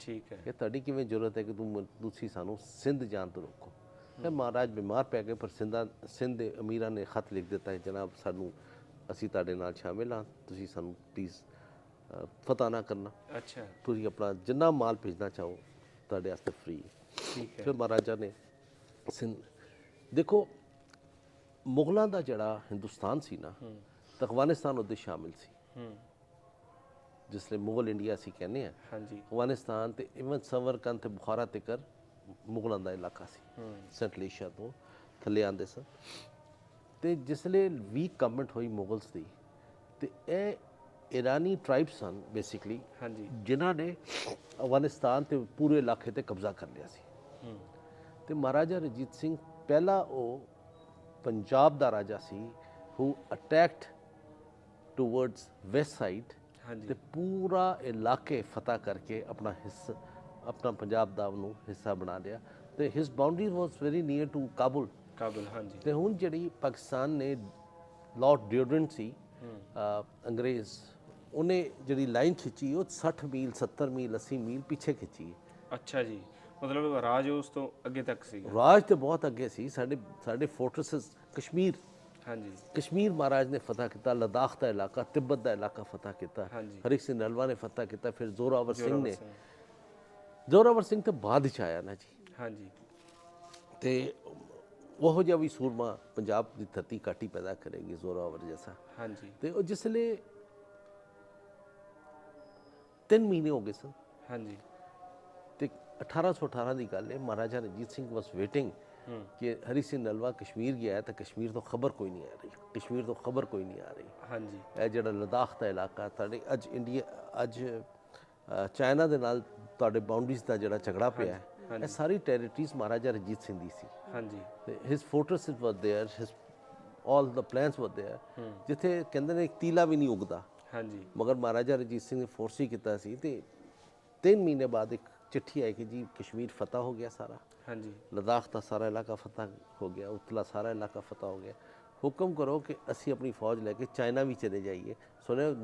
ਠੀਕ ਹੈ। ਕਿ ਤੁਹਾਡੀ ਕਿਵੇਂ ਜ਼ਰੂਰਤ ਹੈ ਕਿ ਤੂੰ ਤੁਸੀਂ ਸਾਨੂੰ ਸਿੰਧ ਜਾਣ ਤੋਂ ਰੋਕੋ। ਫਿਰ ਮਹਾਰਾਜ ਬਿਮਾਰ ਪੈ ਗਏ ਪਰ ਸਿੰਧਾਂ ਸਿੰਧ ਦੇ ਅਮੀਰਾਂ ਨੇ ਖਤ ਲਿਖ ਦਿੱਤਾ ਹੈ ਜਨਾਬ ਸਾਨੂੰ ਅਸੀਂ ਤੁਹਾਡੇ ਨਾਲ ਸ਼ਾਮਿਲ ਹਾਂ ਤੁਸੀਂ ਸਾਨੂੰ ਪਲੀਜ਼ ਫਤਾ ਨਾ ਕਰਨਾ। ਅੱਛਾ। ਤੁਸੀਂ ਆਪਣਾ ਜਿੰਨਾ ਮਾਲ ਭੇਜਣਾ ਚਾਹੋ ਤੁਹਾਡੇ ਵਾਸਤੇ ਫ੍ਰੀ ਠੀਕ ਹੈ। ਫਿਰ ਮਹਾਰਾਜਾ ਨੇ ਸਿੰਧ ਦੇਖੋ ਮੁਗਲਾਂ ਦਾ ਜਿਹੜਾ ਹਿੰਦੁਸਤਾਨ ਸੀ ਨਾ ਅਫਗਾਨਿਸਤਾਨ ਉਹਦੇ ਸ਼ਾਮਿਲ ਸੀ। ਜਿਸ ਲਈ ਮੁਗਲ ਇੰਡੀਆ ਅਸੀਂ ਕਹਿੰਦੇ ਆ ਹਾਂਜੀ। ਅਫਗਾਨਿਸਤਾਨ ਤੇ ਇਵਨ ਸਮਰਕੰਦ ਤੇ ਬੁਖਾਰਾ ਤੱਕਰ ਮੁਗਲਾਂ ਦਾ ਇਲਾਕਾ ਸੀ। ਸੈਂਟਰਲ ਏਸ਼ੀਆ ਤੋਂ ਥੱਲੇ ਆਂਦੇ ਸਨ। ਤੇ ਜਿਸਲੇ ਵੀਕ ਗਵਰਨਮੈਂਟ ਹੋਈ ਮੁਗਲਸ ਦੀ ਤੇ ਇਹ ਇਰਾਨੀ ਟ੍ਰਾਈਬਸ ਸਨ ਬੇਸਿਕਲੀ ਹਾਂਜੀ। ਜਿਨ੍ਹਾਂ ਨੇ ਅਫਗਾਨਿਸਤਾਨ ਤੇ ਪੂਰੇ ਇਲਾਕੇ ਤੇ ਕਬਜ਼ਾ ਕਰ ਲਿਆ ਸੀ। ਤੇ ਮਹਾਰਾਜਾ ਰਣਜੀਤ ਸਿੰਘ ਪਹਿਲਾ ਉਹ ਪੰਜਾਬ ਦਾ ਰਾਜਾ ਸੀ who attacked towards west side ਤੇ ਪੂਰਾ ਇਲਾਕੇ ਫਤਹ ਕਰਕੇ ਆਪਣਾ ਹਿੱਸਾ ਆਪਣਾ ਪੰਜਾਬ ਦਾ ਉਹਨੂੰ ਹਿੱਸਾ ਬਣਾ ਲਿਆ ਤੇ his boundary was very near to Kabul Kabul ਹਾਂਜੀ। ਤੇ ਹੁਣ ਜਿਹੜੀ ਪਾਕਿਸਤਾਨ ਨੇ ਲਾਰਡ ਡਿਓਡਰੈਂਟ ਸੀ ਅੰਗਰੇਜ਼ ਉਹਨੇ ਜਿਹੜੀ ਲਾਈਨ ਖਿੱਚੀ ਉਹ 60 ਮੀਲ 70 ਮੀਲ 80 ਮੀਲ ਪਿੱਛੇ ਖਿੱਚੀ। ਅੱਛਾ ਜੀ। ਮਤਲਬ ਰਾਜ ਉਸ ਤੋਂ ਅੱਗੇ ਤੱਕ ਸੀਗਾ। ਰਾਜ ਤੇ ਬਹੁਤ ਅੱਗੇ ਸੀ। ਸਾਡੇ ਸਾਡੇ ਫੋਰਟ੍ਰੈਸਸ ਕਸ਼ਮੀਰ। ਹਾਂਜੀ। ਕਸ਼ਮੀਰ ਮਹਾਰਾਜ ਨੇ ਫਤਹ ਕੀਤਾ ਲਦਾਖ ਦਾ ਇਲਾਕਾ ਤਿੱਬਤ ਦਾ ਇਲਾਕਾ ਫਤਹ ਕੀਤਾ। ਹਾਂਜੀ। ਹਰੀ ਸਿੰਘ ਨਲਵਾ ਨੇ ਫਤਹ ਕੀਤਾ ਫਿਰ ਜ਼ੋਰਾਵਰ ਸਿੰਘ ਨੇ। ਜ਼ੋਰਾਵਰ ਸਿੰਘ। ਤਾਂ ਬਾਅਦ ਚ ਆਇਆ ਨਾ ਜੀ। ਹਾਂਜੀ। ਤੇ ਉਹੋ ਜਿਹਾ ਵੀ ਸੂਰਮਾ ਪੰਜਾਬ ਦੀ ਧਰਤੀ ਕਾਟੀ ਪੈਦਾ ਕਰੇਗੀ ਜ਼ੋਰਾਵਰ ਜੈਸਾ। ਹਾਂਜੀ। ਤੇ ਉਹ ਜਿਸਲੇ ਤਿੰਨ ਮਹੀਨੇ ਹੋ ਗਏ ਸਨ। ਹਾਂਜੀ। 1818 ਦੀ ਗੱਲ ਹੈ ਮਹਾਰਾਜਾ ਰਣਜੀਤ ਸਿੰਘ ਵਾਸ ਵੇਟਿੰਗ ਕਿ ਹਰੀ ਸਿੰਘ ਨਲਵਾ ਕਸ਼ਮੀਰ ਗਿਆ ਤਾਂ ਕਸ਼ਮੀਰ ਤੋਂ ਖਬਰ ਕੋਈ ਨਹੀਂ ਆ ਰਹੀ। ਕਸ਼ਮੀਰ ਤੋਂ ਖਬਰ ਕੋਈ ਨਹੀਂ ਆ ਰਹੀ। ਹਾਂਜੀ। ਇਹ ਜਿਹੜਾ ਲਦਾਖ ਦਾ ਇਲਾਕਾ ਤੁਹਾਡੇ ਅੱਜ ਇੰਡੀਆ ਅੱਜ ਚਾਈਨਾ ਦੇ ਨਾਲ ਤੁਹਾਡੇ ਬਾਉਂਡਰੀਜ਼ ਦਾ ਜਿਹੜਾ ਝਗੜਾ ਪਿਆ ਹੈ ਇਹ ਸਾਰੀ ਟੈਰੀਟਰੀਜ਼ ਮਹਾਰਾਜਾ ਰਣਜੀਤ ਸਿੰਘ ਦੀ ਸੀ। ਹਾਂਜੀ। His fortresses were there his all the plans were there ਜਿੱਥੇ ਕਹਿੰਦੇ ਨੇ ਇੱਕ ਤੀਲਾ ਵੀ ਨਹੀਂ ਉਗਦਾ। ਹਾਂਜੀ। ਮਗਰ ਮਹਾਰਾਜਾ ਰਣਜੀਤ ਸਿੰਘ ਨੇ ਫੋਰਸ ਹੀ ਕੀਤਾ ਸੀ ਤੇ ਤਿੰਨ ਮਹੀਨੇ ਬਾਅਦ ਇੱਕ ਚਿੱਠੀ ਆਈ ਕਿ ਜੀ ਕਸ਼ਮੀਰ ਫਤਹ ਹੋ ਗਿਆ ਸਾਰਾ। ਹਾਂਜੀ। ਲਦਾਖ ਦਾ ਸਾਰਾ ਇਲਾਕਾ ਫਤਹ ਹੋ ਗਿਆ ਉਤਲਾ ਸਾਰਾ ਇਲਾਕਾ ਫਤਹ ਹੋ ਗਿਆ। ਹੁਕਮ ਕਰੋ ਕਿ ਅਸੀਂ ਆਪਣੀ ਫੌਜ ਲੈ ਕੇ ਚਾਈਨਾ ਵੀ ਚਲੇ ਜਾਈਏ। ਸੁਣਿਆ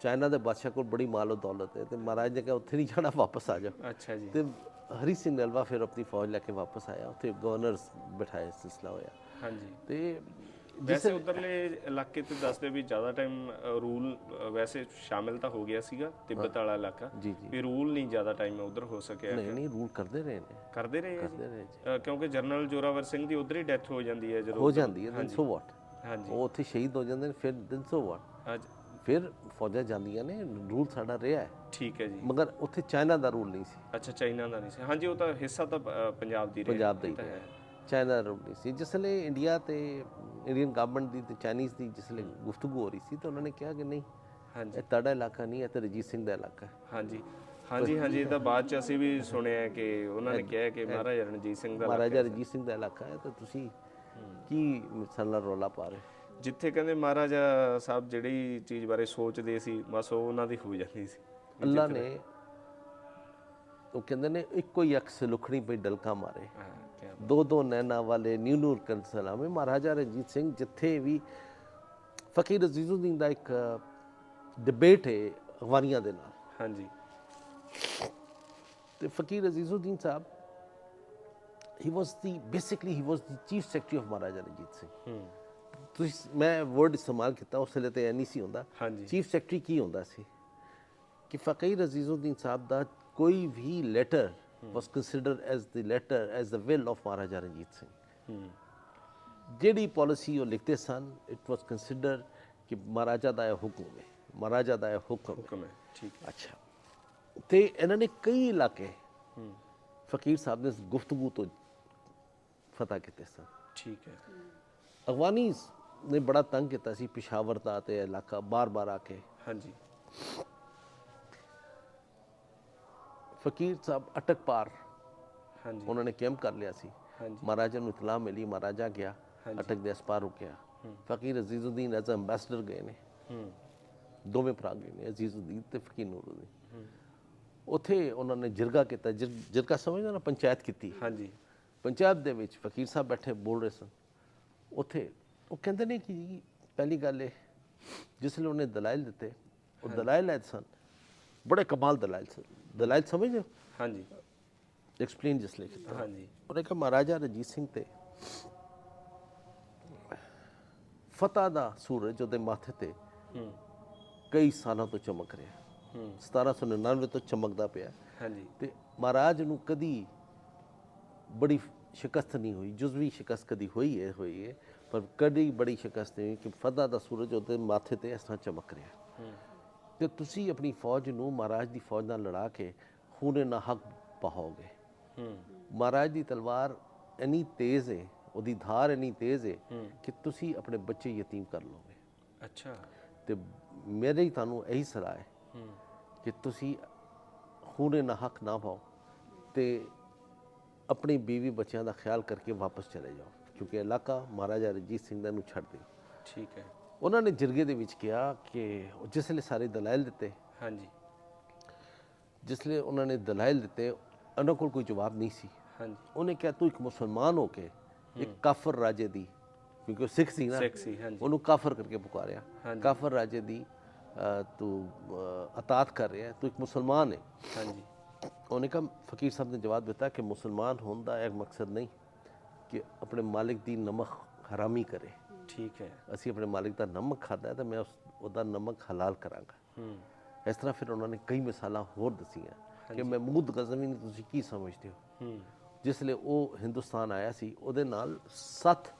ਚਾਈਨਾ ਦੇ ਬਾਦਸ਼ਾਹ ਕੋਲ ਬੜੀ ਮਾਲ ਦੌਲਤ ਹੈ ਤੇ ਮਹਾਰਾਜ ਨੇ ਕਿਹਾ ਉੱਥੇ ਨਹੀਂ ਜਾਣਾ ਵਾਪਸ ਆ ਜਾਓ। ਅੱਛਾ ਜੀ। ਤੇ ਹਰੀ ਸਿੰਘ ਨਲਵਾ ਫਿਰ ਆਪਣੀ ਫੌਜ ਲੈ ਕੇ ਵਾਪਸ ਆਇਆ। ਉੱਥੇ ਗਵਰਨਰਸ ਬਿਠਾਏ ਸਿਲਸਿਲਾ ਹੋਇਆ। ਹਾਂਜੀ। ਤੇ ਵੈਸੇ ਉਧਰਲੇ ਇਲਾਕੇ ਤੇ ਦੱਸਦੇ ਵੀ ਜ਼ਿਆਦਾ ਟਾਈਮ ਰੂਲ ਵੈਸੇ ਸ਼ਾਮਿਲ ਤਾਂ ਹੋ ਗਿਆ ਸੀਗਾ ਤਿੱਬਤ ਵਾਲਾ ਇਲਾਕਾ। ਜੀ ਜੀ। ਵੀ ਰੂਲ ਨਹੀਂ ਜ਼ਿਆਦਾ ਟਾਈਮ ਉਧਰ ਹੋ ਸਕਿਆ ਨਹੀਂ ਨਹੀਂ ਰੂਲ ਕਰਦੇ ਰਹੇ ਨੇ। ਕਰਦੇ ਰਹੇ ਆ ਜੀ। ਕਰਦੇ ਰਹੇ ਜੀ। ਅ, ਕਿਉਂਕਿ ਜਨਰਲ ਜੋਰਾਵਰ ਸਿੰਘ ਦੀ ਉਧਰ ਹੀ ਡੈਥ ਹੋ ਜਾਂਦੀ ਹੈ ਜਦੋਂ ਹੋ ਜਾਂਦੀ ਹੈ ਦੈਨ ਸੋ ਵਾਟ। ਹਾਂਜੀ। ਉਹ ਉੱਥੇ ਸ਼ਹੀਦ ਹੋ ਜਾਂਦੇ ਨੇ ਫਿਰ ਦੈਨ ਸੋ ਵਾਟ। ਅੱਜ ਫਿਰ ਫੌਜਾਂ ਜਾਂਦੀਆਂ ਨੇ ਰੂਲ ਸਾਡਾ ਰਿਹਾ ਹੈ। ਠੀਕ ਹੈ ਜੀ। ਮਗਰ ਉੱਥੇ ਚਾਈਨਾ ਦਾ ਰੂਲ ਨਹੀਂ ਸੀ। ਅੱਛਾ ਚਾਈਨਾ ਦਾ ਨਹੀਂ ਸੀ। ਹਾਂਜੀ ਉਹ ਤਾਂ ਹਿੱਸਾ ਤਾਂ ਅ, ਪੰਜਾਬ ਦੀ ਰਹੀ ਪੰਜਾਬ ਦਾ ਹੀ। ਚਾਈਨਾ ਨਹੀਂ ਸੀ। ਜਿਸਲੇ ਇੰਡੀਆ ਤੇ ਇੰਡੀਅਨ ਗਵਰਨਮੈਂਟ ਦੀ ਤੇ ਚਾਈਨੀਜ਼ ਦੀ ਜਿਸਲੇ ਗੁਫ਼ਤਗੂ ਹੋ ਰਹੀ ਸੀ ਤਾਂ ਉਹਨਾਂ ਨੇ ਕਿਹਾ ਕਿ ਨਹੀਂ ਹਾਂਜੀ। ਇਹ ਤੁਹਾਡਾ ਇਲਾਕਾ ਨਹੀਂ ਹੈ ਤੇ ਰਜੀਤ ਸਿੰਘ ਦਾ ਇਲਾਕਾ। ਹੈ ਹਾਂਜੀ। ਹਾਂਜੀ ਹਾਂਜੀ ਇਹ ਤਾਂ ਬਾਅਦ ਚ ਅਸੀਂ ਵੀ ਸੁਣਿਆ ਕਿ ਉਹਨਾਂ ਨੇ ਕਿਹਾ ਕਿ ਮਹਾਰਾਜਾ ਰਣਜੀਤ ਸਿੰਘ ਦਾ ਮਹਾਰਾਜਾ ਰਜੀਤ ਸਿੰਘ ਦਾ ਇਲਾਕਾ ਹੈ ਤਾਂ ਤੁਸੀਂ ਕੀ ਮਿਸਾਲਾਂ ਰੋਲਾ ਪਾ ਰਹੇ ਜਿੱਥੇ ਕਹਿੰਦੇ ਮਹਾਰਾਜਾ ਸਾਹਿਬ ਜਿਹੜੀ ਚੀਜ਼ ਬਾਰੇ ਸੋਚਦੇ ਸੀ ਬਸ ਉਹ ਉਹਨਾਂ ਦੀ ਹੋ ਜਾਂਦੀ ਸੀ। ਅੱਲਾ ਨੇ ਉਹ ਕਹਿੰਦੇ ਨੇ ਇੱਕੋ ਹੀ ਅੱਖ ਸੁਲਖਣੀ ਪਈ ਡਲਕਾ ਮਾਰੇ। ਦੋ ਦੋ ਨੈਣਾ ਵਾਲੇ ਨਿਊ ਨੂਰ ਕਲ ਸਲਾਮੇ ਮਹਾਰਾਜਾ ਰਣਜੀਤ ਸਿੰਘ ਜਿੱਥੇ ਵੀ ਫਕੀਰ ਅਜ਼ੀਜ਼ੁਦੀਨ ਦਾ ਇੱਕ ਡਿਬੇਟ ਹੈ ਅਫਗਾਨੀਆਂ ਦੇ ਨਾਲ। ਹਾਂਜੀ। ਤੇ Fakir Azizuddin Sahib he was the basically he was the chief secretary of Maharaja Ranjit Singh. ਹੂੰ। ਤੁਸੀਂ ਮੈਂ ਵਰਡ ਇਸਤੇਮਾਲ ਕੀਤਾ ਉਸ ਵੇਲੇ ਤੇ ਨਹੀਂ ਸੀ ਹੁੰਦਾ। ਚੀਫ ਸੈਕਟਰੀ ਕੀ ਹੁੰਦਾ ਸੀ? ਕਿ ਫਕੀਰ ਅਜ਼ੀਜ਼ੁਦੀਨ ਸਾਹਿਬ ਦਾ ਕੋਈ ਵੀ letter was considered as the letter as the will of Maharaja Ranjit Singh ਹੂੰ ਜਿਹੜੀ ਪਾਲਿਸੀ ਉਹ ਲਿਖਦੇ ਸਨ ਇਟ ਵਾਸ ਕੰਸੀਡਰ ਕਿ ਮਹਾਰਾਜਾ ਦਾ ਹੁਕਮ ਹੈ ਮਹਾਰਾਜਾ ਦਾ ਹੁਕਮ ਹੁਕਮ ਹੈ ਠੀਕ ਹੈ ਅੱਛਾ ਤੇ ਇਹਨਾਂ ਨੇ ਕਈ ਇਲਾਕੇ ਫਕੀਰ ਸਾਹਿਬ ਨੇ ਗੁਫ਼ਤਗੂ ਤੋਂ ਫਤਹ ਕੀਤੇ ਸਨ ਠੀਕ ਹੈ ਅਫਗਾਨੀ ਨੇ ਬੜਾ ਤੰਗ ਕੀਤਾ ਸੀ ਪਿਸ਼ਾਵਰ ਦਾ ਤੇ ਇਲਾਕਾ ਬਾਰ-ਬਾਰ ਆ ਕੇ ਹਾਂਜੀ ਫਕੀਰ ਸਾਹਿਬ ਅਟਕ ਪਾਰ। ਹਾਂਜੀ। ਉਹਨਾਂ ਨੇ ਕੈਂਪ ਕਰ ਲਿਆ ਸੀ। ਹਾਂਜੀ। ਮਹਾਰਾਜਾ ਨੂੰ ਇਤਲਾਹ ਮਿਲੀ ਮਹਾਰਾਜਾ ਗਿਆ। ਅਟਕ ਦੇ ਅਸਪਾਰ ਰੁਕਿਆ। ਫਕੀਰ ਅਜ਼ੀਜ਼ੁਦੀਨ ਐਜ਼ ਐਮਬੈਸਡਰ ਗਏ ਨੇ। ਹੂੰ। ਦੋਵੇਂ ਭਰਾ ਗਏ ਨੇ ਅਜ਼ੀਜ਼ੁਦੀਨ ਤੇ ਫਕੀਰ ਨੂਰੁਦੀਨ। ਉੱਥੇ ਉਹਨਾਂ ਨੇ ਜਿਰਗਾ ਕੀਤਾ ਜਿਰ- ਜਿਰਗਾ ਸਮਝਦੇ ਨਾ ਪੰਚਾਇਤ ਕੀਤੀ। ਹਾਂਜੀ। ਪੰਚਾਇਤ ਦੇ ਵਿੱਚ ਫਕੀਰ ਸਾਹਿਬ ਬੈਠੇ ਬੋਲ ਰਹੇ ਸਨ। ਉੱਥੇ ਉਹ ਕਹਿੰਦੇ ਨੇ ਕਿ ਪਹਿਲੀ ਗੱਲ ਇਹ ਜਿਸ ਲਈ ਉਹਨੇ ਦਲਾਇਲ ਦਿੱਤੇ ਉਹ ਦਲਾਇਲ ਆਏ ਸਨ। ਬੜੇ ਕਮਾਲ ਦਲਾਇਲ ਸਨ। ਸਮਝਦੇ ਹੋ ਹਾਂਜੀ ਐਕਸਪਲੇਨ ਜਿਸ ਲਈ ਕੀਤਾ ਹਾਂਜੀ ਉਹਨੇ ਕਿਹਾ ਮਹਾਰਾਜਾ ਰਣਜੀਤ ਸਿੰਘ ਤੇ ਫਤਹ ਦਾ ਸੂਰਜ ਉਹਦੇ ਮਾਥੇ ਤੇ ਹੂੰ ਕਈ ਸਾਲਾਂ ਤੋਂ ਚਮਕ ਰਿਹਾ ਹੂੰ 1799 ਤੋਂ ਚਮਕਦਾ ਪਿਆ ਹਾਂਜੀ ਤੇ ਮਹਾਰਾਜ ਨੂੰ ਕਦੀ ਬੜੀ ਸ਼ਿਕਸਤ ਨਹੀਂ ਹੋਈ ਜੁਜ਼ਵੀ ਸ਼ਿਕਸਤ ਕਦੀ ਹੋਈ ਹੈ ਹੋਈ ਹੈ ਪਰ ਕਦੀ ਬੜੀ ਸ਼ਿਕਸਤ ਨਹੀਂ ਹੋਈ ਕਿ ਫਤਹ ਦਾ ਸੂਰਜ ਉਹਦੇ ਮਾਥੇ ਤੇ ਇਸ ਤਰ੍ਹਾਂ ਚਮਕ ਰਿਹਾ ਹੂੰ ਤੇ ਤੁਸੀਂ ਆਪਣੀ ਫੌਜ ਨੂੰ ਮਹਾਰਾਜ ਦੀ ਫੌਜ ਨਾਲ ਲੜਾ ਕੇ ਖੂਨੇ ਨਾ ਹੱਕ ਪਾਓਗੇ ਹੂੰ। ਮਹਾਰਾਜ ਦੀ ਤਲਵਾਰ ਇੰਨੀ ਤੇਜ਼ ਹੈ ਉਹਦੀ ਧਾਰ ਇੰਨੀ ਤੇਜ਼ ਹੈ। ਕਿ ਤੁਸੀਂ ਆਪਣੇ ਬੱਚੇ ਯਤੀਮ ਕਰ ਲੋਗੇ ਅੱਛਾ। ਤੇ ਮੇਰੇ ਹੀ ਤੁਹਾਨੂੰ ਇਹੀ ਸਲਾਹ ਹੈ ਕਿ ਤੁਸੀਂ ਖੂਨੇ ਨਾ ਹੱਕ ਨਾ ਪਾਓ ਤੇ ਆਪਣੀ ਬੀਵੀ ਬੱਚਿਆਂ ਦਾ ਖਿਆਲ ਕਰਕੇ ਵਾਪਸ ਚਲੇ ਜਾਓ ਕਿਉਂਕਿ ਇਲਾਕਾ ਮਹਾਰਾਜਾ ਰਣਜੀਤ ਸਿੰਘ ਦਾ ਨੂੰ ਛੱਡ ਦਿਓ। ਠੀਕ ਹੈ। ਉਹਨਾਂ ਨੇ ਜਿਰਗੇ ਦੇ ਵਿੱਚ ਕਿਹਾ ਕਿ ਜਿਸ ਵੇਲੇ ਸਾਰੇ ਦਲਾਇਲ ਦਿੱਤੇ ਹਾਂਜੀ। ਜਿਸ ਵੇਲੇ ਉਹਨਾਂ ਨੇ ਦਲਾਇਲ ਦਿੱਤੇ ਉਹਨਾਂ ਕੋਲ ਕੋਈ ਜਵਾਬ ਨਹੀਂ ਸੀ। ਹਾਂਜੀ। ਉਹਨੇ ਕਿਹਾ ਤੂੰ ਇੱਕ ਮੁਸਲਮਾਨ ਹੋ ਕੇ ਇੱਕ ਕਾਫਰ ਰਾਜੇ ਦੀ ਕਿਉਂਕਿ ਉਹ ਸਿੱਖ ਸੀ ਨਾ ਸਿੱਖ ਸੀ ਹਾਂਜੀ। ਉਹਨੂੰ ਕਾਫਰ ਕਰਕੇ ਪੁਕਾਰਿਆ। ਕਾਫਰ ਰਾਜੇ ਦੀ ਤੂੰ ਅਤਾਤ ਕਰ ਰਿਹਾ ਤੂੰ ਇੱਕ ਮੁਸਲਮਾਨ ਹੈ। ਹਾਂਜੀ। ਉਹਨੇ ਕਿਹਾ ਫਕੀਰ ਸਾਹਿਬ ਨੇ ਜਵਾਬ ਦਿੱਤਾ ਕਿ ਮੁਸਲਮਾਨ ਹੋਣ ਦਾ ਇੱਕ ਮਕਸਦ ਨਹੀਂ ਕਿ ਆਪਣੇ ਮਾਲਿਕ ਦੀ ਨਮਕ ਹਰਾਮੀ ਕਰੇ। ਠੀਕ ਹੈ। ਅਸੀਂ ਆਪਣੇ ਮਾਲਿਕ ਦਾ ਨਮਕ ਖਾਦਾ ਤਾਂ ਮੈਂ ਉਸ ਉਹਦਾ ਨਮਕ ਹਲਾਲ ਕਰਾਂਗਾ। ਹੂੰ। ਇਸ ਤਰ੍ਹਾਂ ਫਿਰ ਉਹਨਾਂ ਨੇ ਕਈ ਮਿਸਾਲਾਂ ਹੋਰ ਦਸੀਆਂ ਕਿ ਮਹਿਮੂਦ ਗਜ਼ਨਵੀ ਨੂੰ ਤੁਸੀਂ ਕੀ ਸਮਝਦੇ ਹੋ। ਹੂੰ। ਜਿਸ ਲਈ ਉਹ ਹਿੰਦੁਸਤਾਨ ਆਇਆ ਸੀ ਉਹਦੇ ਨਾਲ ਸੱਤ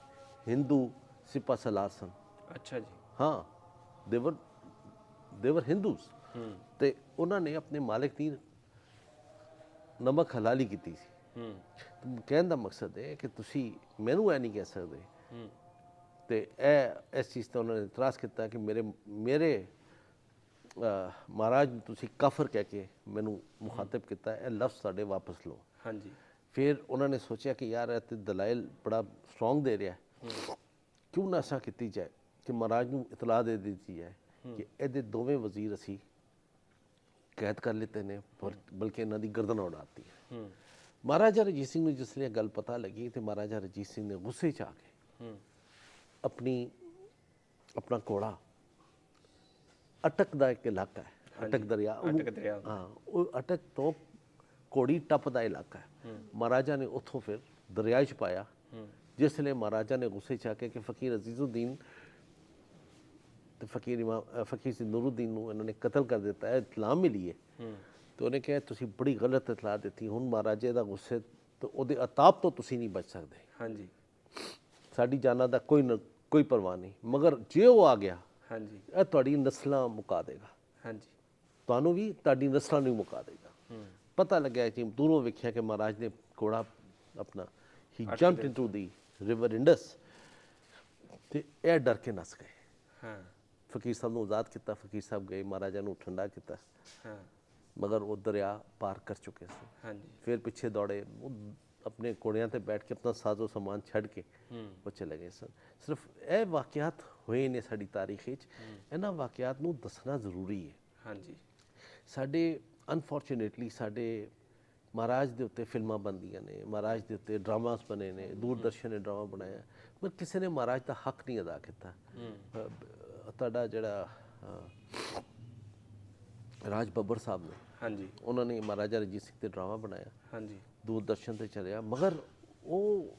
ਹਿੰਦੂ ਸਿਪਾ ਸਲਾਰ ਸਨ। ਅੱਛਾ ਜੀ। ਹਾਂ ਦੇਵਰ ਦੇਵਰ ਹਿੰਦੂਸ ਹੂੰ। ਤੇ ਉਹਨਾਂ ਨੇ ਆਪਣੇ ਮਾਲਿਕ ਦੀ ਨਮਕ ਹਲਾਲੀ ਕੀਤੀ ਸੀ। ਹੂੰ। ਕਹਿਣ ਦਾ ਮਕਸਦ ਹੈ ਕਿ ਤੁਸੀਂ ਮੈਨੂੰ ਐ ਨਹੀਂ ਕਹਿ ਸਕਦੇ ਤੇ ਇਹ ਇਸ ਚੀਜ਼ ਤੇ ਉਹਨਾਂ ਨੇ ਇਤਰਾਜ਼ ਕੀਤਾ ਕਿ ਮੇਰੇ ਮੇਰੇ ਮਹਾਰਾਜ ਨੂੰ ਤੁਸੀਂ ਕਾਫਰ ਕਹਿ ਕੇ ਮੈਨੂੰ ਮੁਖਾਤਬ ਕੀਤਾ ਇਹ ਲਫ਼ਜ਼ ਸਾਡੇ ਵਾਪਸ ਲਓ। ਹਾਂਜੀ। ਫਿਰ ਉਹਨਾਂ ਨੇ ਸੋਚਿਆ ਕਿ ਯਾਰ ਇਹ ਤੇ ਦਲਾਇਲ ਬੜਾ ਸਟਰੋਂਗ ਦੇ ਰਿਹਾ। ਹੈ। ਕਿਉਂ ਨਾ ਐਸਾ ਕੀਤੀ ਜਾਏ ਕਿ ਮਹਾਰਾਜ ਨੂੰ ਇਤਲਾਹ ਦੇ ਦਿੱਤੀ ਜਾਏ ਕਿ ਇਹਦੇ ਦੋਵੇਂ ਵਜ਼ੀਰ ਅਸੀਂ ਕੈਦ ਕਰ ਲਿੱਤੇ ਨੇ ਪਰ ਬਲਕਿ ਇਹਨਾਂ ਦੀ ਗਰਦਨ ਉਡਾਤੀ ਹੈ। ਹੂੰ। ਮਹਾਰਾਜਾ ਰਣਜੀਤ ਸਿੰਘ ਨੂੰ ਜਿਸ ਲਈ ਗੱਲ ਪਤਾ ਲੱਗੀ ਤੇ ਮਹਾਰਾਜਾ ਰਣਜੀਤ ਸਿੰਘ ਨੇ ਗੁੱਸੇ 'ਚ ਆ ਕੇ ਆਪਣੀ ਆਪਣਾ ਕੋੜਾ ਅਟਕ ਦਾ ਇੱਕ ਇਲਾਕਾ ਹੈ ਅਟਕ ਦਰਿਆ। ਉਹਨੂੰ- ਅਟਕ ਦਰਿਆ। ਹਾਂ ਉਹ ਅਟਕ ਤੋਂ ਕੋੜੀ ਟੱਪ ਦਾ ਇਲਾਕਾ ਹੈ। ਮਹਾਰਾਜਾ ਨੇ ਉੱਥੋਂ ਫਿਰ ਦਰਿਆ 'ਚ ਪਾਇਆ। ਜਿਸ ਲਈ ਮਹਾਰਾਜਾ ਨੇ ਗੁੱਸੇ 'ਚ ਆ ਕੇ ਕਿ ਫਕੀਰ ਅਜ਼ੀਜ਼ੁਦੀਨ ਤੇ ਫਕੀਰ ਇਮਾਮ ਫਕੀਰ ਸੀ ਨੂਰੁਦੀਨ ਨੂੰ ਇਹਨਾਂ ਨੇ ਕਤਲ ਕਰ ਦਿੱਤਾ ਹੈ ਇਤਲਾਹ ਮਿਲੀ ਹੈ। ਤੇ ਉਹਨੇ ਕਿਹਾ ਤੁਸੀਂ ਬੜੀ ਗਲਤ ਇਤਲਾਹ ਦਿੱਤੀ। ਹੁਣ ਮਹਾਰਾਜੇ ਦਾ ਗੁੱਸੇ ਤੋਂ ਉਹਦੇ ਅਤਾਬ ਤੋਂ ਤੁਸੀਂ ਨਹੀਂ ਬਚ ਸਕਦੇ। ਹਾਂਜੀ। ਸਾਡੀ ਜਾਨਾਂ ਦਾ ਕੋਈ ਨ- ਕੋਈ ਪਰਵਾਹ ਨਹੀਂ। ਮਗਰ ਜੇ ਉਹ ਆ ਗਿਆ ਹਾਂਜੀ। ਇਹ ਤੁਹਾਡੀ ਨਸਲਾਂ ਮੁਕਾ ਦੇਗਾ। ਹਾਂਜੀ। ਤੁਹਾਨੂੰ ਵੀ ਤੁਹਾਡੀ ਨਸਲਾਂ ਨੂੰ ਮੁਕਾ ਦੇਗਾ। ਪਤਾ ਲੱਗਿਆ ਕਿ ਦੂਰੋਂ ਵੇਖਿਆ ਕਿ ਮਹਾਰਾਜ ਨੇ ਘੋੜਾ ਆਪਣਾ ਹੀ jumped into the. River Indus ਤੇ ਇਹ ਡਰ ਕੇ ਨਸ ਗਏ। ਹਾਂ। ਫਕੀਰ ਸਾਹਿਬ ਨੂੰ ਆਜ਼ਾਦ ਕੀਤਾ ਫਕੀਰ ਸਾਹਿਬ ਗਏ ਮਹਾਰਾਜਾ ਨੂੰ ਠੰਡਾ ਕੀਤਾ। ਹਾਂ। ਮਗਰ ਉਹ ਦਰਿਆ ਪਾਰ ਕਰ ਚੁੱਕੇ ਸੀ। ਹਾਂਜੀ। ਫਿਰ ਪਿੱਛੇ ਦੌੜੇ ਉਹ ਆਪਣੇ ਘੋੜਿਆਂ ਤੇ ਬੈਠ ਕੇ ਆਪਣਾ ਸਾਜ਼ੋ ਸਮਾਨ ਛੱਡ ਕੇ ਉਹ ਚਲੇ ਗਏ ਸਨ ਸਿਰਫ ਇਹ ਵਾਕਿਆਤ ਹੋਏ ਨੇ ਸਾਡੀ ਤਾਰੀਖ ਵਿੱਚ ਇਹਨਾਂ ਵਾਕਿਆਤ ਨੂੰ ਦੱਸਣਾ ਜ਼ਰੂਰੀ ਹੈ ਹਾਂਜੀ ਸਾਡੇ ਅਨਫੋਰਚੂਨੇਟਲੀ ਸਾਡੇ ਮਹਾਰਾਜ ਦੇ ਉੱਤੇ ਫਿਲਮਾਂ ਬਣਦੀਆਂ ਨੇ ਮਹਾਰਾਜ ਦੇ ਉੱਤੇ ਡਰਾਮਾਸ ਬਣੇ ਨੇ ਦੂਰਦਰਸ਼ਨ ਨੇ ਡਰਾਮਾ ਬਣਾਇਆ ਪਰ ਕਿਸੇ ਨੇ ਮਹਾਰਾਜ ਦਾ ਹੱਕ ਨਹੀਂ ਅਦਾ ਕੀਤਾ ਤੁਹਾਡਾ ਜਿਹੜਾ ਰਾਜ ਬੱਬਰ ਸਾਹਿਬ ਨੇ। ਹਾਂਜੀ। ਉਹਨਾਂ ਨੇ ਮਹਾਰਾਜਾ ਰਣਜੀਤ ਸਿੰਘ ਤੇ ਡਰਾਮਾ ਬਣਾਇਆ। ਹਾਂਜੀ। ਦੂਰਦਰਸ਼ਨ ਤੇ ਚੱਲਿਆ ਮਗਰ ਉਹ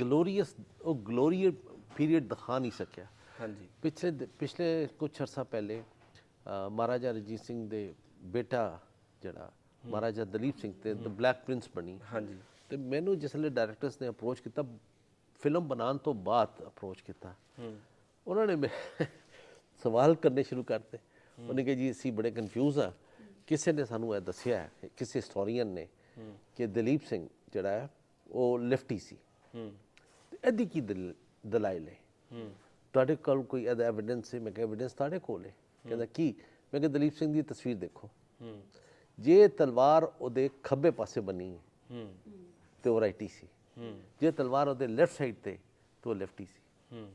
ਗਲੋਰੀਅਸ ਉਹ ਗਲੋਰੀਅਸ ਪੀਰੀਅਡ ਦਿਖਾ ਨਹੀਂ ਸਕਿਆ। ਹਾਂਜੀ। ਪਿਛਲੇ ਪਿਛਲੇ ਕੁਝ ਅਰਸਾ ਪਹਿਲੇ ਮਹਾਰਾਜਾ ਰਣਜੀਤ ਸਿੰਘ ਦੇ ਬੇਟਾ ਜਿਹੜਾ ਮਹਾਰਾਜਾ ਦਲੀਪ ਸਿੰਘ ਤੇ ਦ ਬਲੈਕ ਪ੍ਰਿੰਸ ਬਣੀ। ਹਾਂਜੀ। ਤੇ ਮੈਨੂੰ ਜਿਸ ਵੇਲੇ ਡਾਇਰੈਕਟਰਸ ਨੇ ਅਪਰੋਚ ਕੀਤਾ ਫਿਲਮ ਬਣਾਉਣ ਤੋਂ ਬਾਅਦ ਅਪਰੋਚ ਕੀਤਾ। ਹੂੰ। ਉਹਨਾਂ ਨੇ ਮੇ- ਸਵਾਲ ਕਰਨੇ ਸ਼ੁਰੂ ਕਰਤੇ। ਉਹਨੇ ਕਿਹਾ ਜੀ ਅਸੀਂ ਬੜੇ ਕਨਫਿਊਜ਼ ਆ। ਕਿਸੇ ਨੇ ਸਾਨੂੰ ਇਹ ਦੱਸਿਆ ਹੈ, ਕਿਸੇ ਹਿਸਟੋਰੀਅਨ ਨੇ ਕਿ ਦਲੀਪ ਸਿੰਘ ਜਿਹੜਾ ਹੈ ਉਹ ਲੈਫਟੀ ਸੀ। ਹੂੰ। ਇਹਦੀ ਕੀ ਦਲ- ਦਲਾਈਲ ਹੈ? ਹੂੰ। ਤੁਹਾਡੇ ਕੋਲ ਕੋਈ ਇਹਦਾ ਐਵੀਡੈਂਸ ਹੈ ਮੈਂ ਕਿਹਾ ਐਵੀਡੈਂਸ ਤੁਹਾਡੇ ਕੋਲ ਹੈ। ਕਹਿੰਦਾ ਕੀ? ਮੈਂ ਕਿਹਾ ਦਲੀਪ ਸਿੰਘ ਦੀ ਤਸਵੀਰ ਦੇਖੋ। ਹੂੰ। ਜੇ ਤਲਵਾਰ ਉਹਦੇ ਖੱਬੇ ਪਾਸੇ ਬਣੀ ਹੈ ਹੂੰ। ਤੇ ਉਹ ਰਾਈਟੀ ਸੀ। ਹੂੰ। ਜੇ ਤਲਵਾਰ ਉਹਦੇ ਲੈਫਟ ਸਾਈਡ ਤੇ ਤੇ ਉਹ ਲੈਫਟੀ ਸੀ। ਹੂੰ।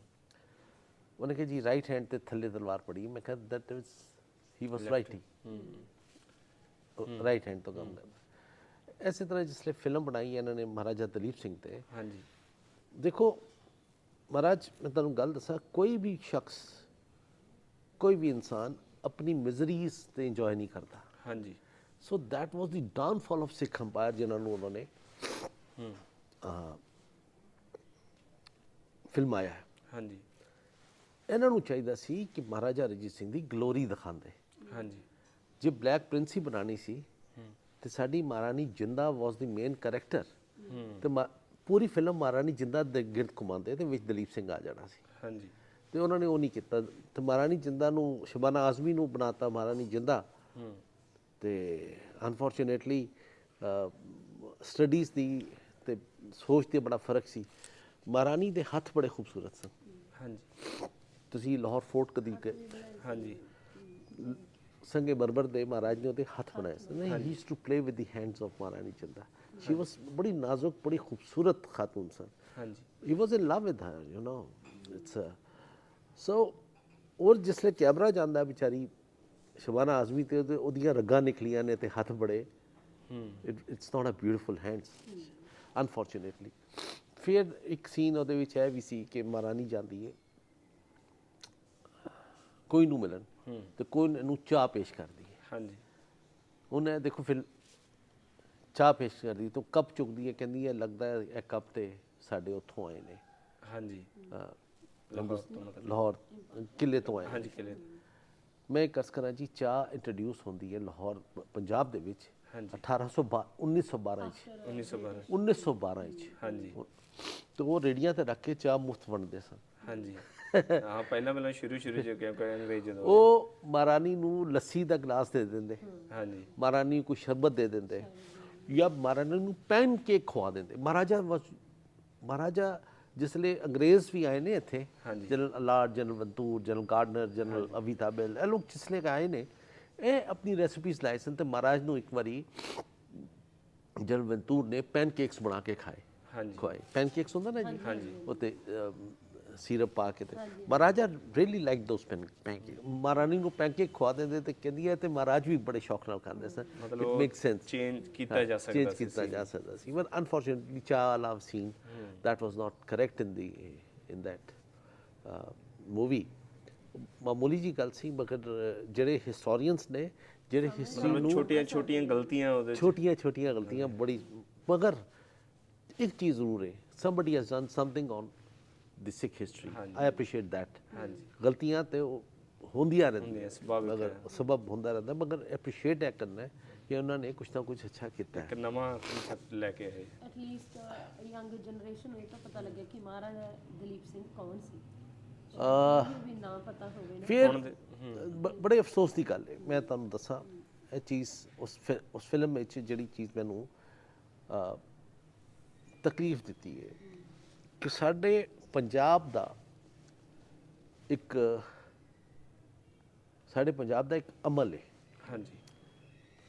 ਉਹਨੇ ਕਿਹਾ ਜੀ ਰਾਈਟ ਹੈਂਡ ਤੇ ਥੱਲੇ ਤਲਵਾਰ ਪੜੀ। ਮੈਂ ਕਿਹਾ that is he was righty right hand ਤੋਂ ਕੰਮ ਕਰਦਾ ਇਸੇ ਤਰ੍ਹਾਂ ਜਿਸ ਲਈ ਫਿਲਮ ਬਣਾਈ ਇਹਨਾਂ ਨੇ ਮਹਾਰਾਜਾ ਦਲੀਪ ਸਿੰਘ ਤੇ ਹਾਂਜੀ ਦੇਖੋ ਮਹਾਰਾਜ ਮੈਂ ਤੁਹਾਨੂੰ ਗੱਲ ਦੱਸਾਂ ਕੋਈ ਵੀ ਸ਼ਖਸ ਕੋਈ ਵੀ ਇਨਸਾਨ ਆਪਣੀ ਮਿਜ਼ਰੀਜ਼ ਤੇ ਇੰਜੋਏ ਨਹੀਂ ਕਰਦਾ ਹਾਂਜੀ ਸੋ that was the downfall of Sikh empire ਜਿਨ੍ਹਾਂ ਨੂੰ ਉਹਨਾਂ ਨੇ ਹੂੰ ਫਿਲਮਾਇਆ ਹੈ ਹਾਂਜੀ ਇਹਨਾਂ ਨੂੰ ਚਾਹੀਦਾ ਸੀ ਕਿ ਮਹਾਰਾਜਾ ਰਣਜੀਤ ਸਿੰਘ ਦੀ ਗਲੋਰੀ ਦਿਖਾਉਂਦੇ ਹਾਂਜੀ। ਜੇ ਬਲੈਕ ਪ੍ਰਿੰਸ ਹੀ ਬਣਾਣੀ ਸੀ ਤੇ ਸਾਡੀ ਮਹਾਰਾਣੀ ਜਿੰਦਾ ਵਾਸ ਦੀ ਮੇਨ ਕੈਰੈਕਟਰ ਤੇ ਪੂਰੀ ਫਿਲਮ ਮਹਾਰਾਣੀ ਜਿੰਦਾ ਦੇ ਗਿਰਦ ਘੁਮਾਉਂਦੇ ਤੇ ਵਿੱਚ ਦਲੀਪ ਸਿੰਘ ਆ ਜਾਣਾ ਸੀ। ਹਾਂਜੀ। ਤੇ ਉਹਨਾਂ ਨੇ ਉਹ ਨਹੀਂ ਕੀਤਾ। ਤੇ ਮਹਾਰਾਣੀ ਜਿੰਦਾ ਨੂੰ ਸ਼ਬਾਨਾ ਆਜ਼ਮੀ ਨੂੰ ਬਣਾਤਾ ਮਹਾਰਾਣੀ ਜਿੰਦਾ। ਤੇ ਅਨਫੋਰਚੂਨੇਟਲੀ ਸਟੱਡੀਜ਼ ਦੀ ਤੇ ਸੋਚ ਤੇ ਬੜਾ ਫ਼ਰਕ ਸੀ। ਮਹਾਰਾਣੀ ਦੇ ਹੱਥ ਬੜੇ ਖੂਬਸੂਰਤ ਸਨ। ਹਾਂਜੀ। ਤੁਸੀਂ ਲਾਹੌਰ ਫੋਰਟ ਕਦੀ ਹਾਂਜੀ। ਸੰਗੇ ਬਰਬਰ ਦੇ ਮਹਾਰਾਜ ਨੇ ਉਹਦੇ ਹੱਥ ਬਣਾਏ ਸਨ he use to play with the hands of Maharani Chanda. She ਵਾਸ ਬੜੀ ਨਾਜ਼ੁਕ ਬੜੀ ਖੂਬਸੂਰਤ ਖਾਤੂਨ ਸਨ। ਹਾਂਜੀ। Was in love with her you know it's a so ਔਰ ਜਿਸਲੇ ਕੈਮਰਾ ਜਾਂਦਾ ਵਿਚਾਰੀ ਸ਼ਬਾਨਾ ਆਜ਼ਮੀ ਤੇ ਉਹਦੇ- ਉਹਦੀਆਂ ਰੱਗਾਂ ਨਿਕਲੀਆਂ ਨੇ ਤੇ ਹੱਥ ਬੜੇ। ਹੂੰ। It's not a beautiful hands unfortunately ਫਿਰ ਇੱਕ ਸੀਨ ਉਹਦੇ ਵਿੱਚ ਇਹ ਵੀ ਸੀ ਕਿ ਮਹਾਰਾਣੀ ਜਾਂਦੀ ਹੈ ਕੋਈ ਨੂੰ ਮਿਲਣ। ਹੂੰ ਤੇ ਕੋਈ ਨੂੰ ਚਾਹ ਪੇਸ਼ ਕਰਦੀ ਹੈ। ਹਾਂਜੀ। ਉਹਨੇ ਦੇਖੋ ਫਿਰ ਚਾਹ ਪੇਸ਼ ਕਰਦੀ ਤਾਂ ਕੱਪ ਚੁੱਕਦੀ ਹੈ ਕਹਿੰਦੀ ਹੈ ਲੱਗਦਾ ਹੈ ਇਹ ਕੱਪ ਤੇ ਸਾਡੇ ਉੱਥੋਂ ਆਏ ਨੇ। ਹਾਂਜੀ। ਲਾਹੌਰ ਕਿਲੇ ਤੋਂ ਆਏ ਹਾਂਜੀ ਕਿਲੇ ਮੈਂ ਅਰਜ਼ ਕਰਾਂ ਜੀ ਚਾਹ ਇੰਟਰੋਡਿਊਸ ਹੁੰਦੀ ਹੈ ਲਾਹੌਰ ਪੰਜਾਬ ਦੇ ਵਿੱਚ ਹਾਂਜੀ। 1812 1912 ਚ 1912 1912 ਚ ਹਾਂਜੀ। ਤੇ ਉਹ ਰੇੜੀਆਂ ਤੇ ਰੱਖ ਕੇ ਚਾਹ ਮੁਫਤ ਵੰਡਦੇ ਸਨ। ਹਾਂਜੀ। ਹਾਂ ਪਹਿਲਾਂ ਪਹਿਲਾਂ ਸ਼ੁਰੂ ਸ਼ੁਰੂ ਚ ਕਿਉਂਕਿ ਅੰਗਰੇਜ਼ ਜਦੋਂ ਉਹ ਮਹਾਰਾਣੀ ਨੂੰ ਲੱਸੀ ਦਾ ਗਲਾਸ ਦੇ ਦਿੰਦੇ। ਹਾਂਜੀ। ਮਹਾਰਾਣੀ ਨੂੰ ਕੋਈ ਸ਼ਰਬਤ ਦੇ ਦਿੰਦੇ ਜਾਂ ਮਹਾਰਾਣੀ ਨੂੰ ਪੈਨ ਕੇਕ ਖਵਾ ਦਿੰਦੇ। ਮਹਾਰਾਜਾ ਮਹਾਰਾਜਾ ਜਿਸਲੇ ਅੰਗਰੇਜ਼ ਵੀ ਆਏ ਨੇ ਇੱਥੇ। General Allard general Ventura general Gardner general Avitabile ਇਹ ਲੋਕ ਜਿਸਲੇ ਆਏ ਨੇ ਇਹ ਆਪਣੀ ਰੈਸਪੀਜ਼ ਲਾਏ ਸਨ ਤੇ ਮਹਾਰਾਜ ਨੂੰ ਇੱਕ ਵਾਰੀ ਜਨਰਲ ਵੰਤੂਰ ਨੇ ਪੈਨ ਕੇਕਸ ਬਣਾ ਕੇ ਖਾਏ। ਹਾਂਜੀ। ਖਵਾਏ। ਪੈਨ ਕੇਕਸ ਹੁੰਦਾ ਨਾ ਜੀ? ਹਾਂਜੀ। ਉਤੇ ਸੀਰਪ ਪਾ ਕੇ ਤੇ Maharaja really like those pan pancake Maharani ਨੂੰ ਪੈਨਕੇਕ ਖਵਾ ਦਿੰਦੇ ਤੇ ਕਹਿੰਦੀ ਹੈ ਤੇ ਮਹਾਰਾਜ ਵੀ ਬੜੇ ਸ਼ੌਕ ਨਾਲ ਖਾਂਦੇ ਸਨ। ਮਤਲਬ ਇਟ ਮੇਕ ਸੈਂਸ ਚੇਂਜ ਕੀਤਾ ਜਾ ਸਕਦਾ ਚੇਂਜ ਸੀ ਕੀਤਾ ਜਾ ਸਕਦਾ ਸੀ। ਬਟ ਅਨਫੋਰਚੂਨਟਲੀ ਚਾਹ love scene was not correct in the in that uh, movie ਮਾਮੂਲੀ ਜੀ ਗੱਲ ਸੀ ਮਗਰ ਜਿਹੜੇ ਹਿਸਟੋਰੀਅਨਸ ਨੇ ਜਿਹੜੇ ਹਿਸਟਰੀ ਨੂੰ ਛੋਟੀਆਂ ਛੋਟੀਆਂ ਗਲਤੀਆਂ ਉਹਦੇ ਛੋਟੀਆਂ ਛੋਟੀਆਂ ਗਲਤੀਆਂ ਬੜੀ ਮਗਰ ਇੱਕ ਚੀਜ਼ ਜ਼ਰੂਰ ਹੈ। Somebody has done something on Sikh history. I appreciate that. ਹਾਂਜੀ ਗਲਤੀਆਂ ਤੇ ਉਹ ਹੁੰਦੀਆਂ ਹੁੰਦੀਆਂ, ਰਹਿੰਦੀਆਂ ਮਗਰ ਸਬਬ ਹੁੰਦਾ ਰਹਿੰਦਾ ਮਗਰ ਐਪਰੀਸ਼ੀਏਟ ਇਹ ਕਰਨਾ ਹੈ ਕਿ ਉਹਨਾਂ ਨੇ ਕੁਛ ਨਾ ਕੁਛ ਅੱਛਾ ਕੀਤਾ ਹੈ ਇੱਕ ਨਵਾਂ ਕਨਸੈਪਟ ਲੈ ਕੇ ਆਏ ਐਟਲੀਸਟ ਯੰਗ ਜਨਰੇਸ਼ਨ ਨੂੰ ਇਹ ਤਾਂ ਪਤਾ ਲੱਗਿਆ ਕਿ ਮਹਾਰਾਜਾ ਦਲੀਪ ਸਿੰਘ ਕੌਣ ਸੀ ਅਹ, ਇਹ ਵੀ ਨਾਮ ਪਤਾ ਹੋਵੇ ਨਾ ਫਿਰ ਦੇ- ਬੜੇ ਅਫਸੋਸ ਦੀ ਗੱਲ ਹੈ ਮੈਂ ਤੁਹਾਨੂੰ ਦੱਸਾਂ ਇਹ ਚੀਜ਼ ਉਸ ਫਿਲਮ ਵਿੱਚ ਜਿਹੜੀ ਚੀਜ਼ ਮੈਨੂੰ ਅਹ, ਤਕਲੀਫ ਦਿੱਤੀ ਹੈ ਕਿ ਸਾਡੇ ਪੰਜਾਬ ਦਾ ਇੱਕ ਸਾਡੇ ਪੰਜਾਬ ਦਾ ਇੱਕ ਅਮਲ ਹੈ। ਹਾਂਜੀ।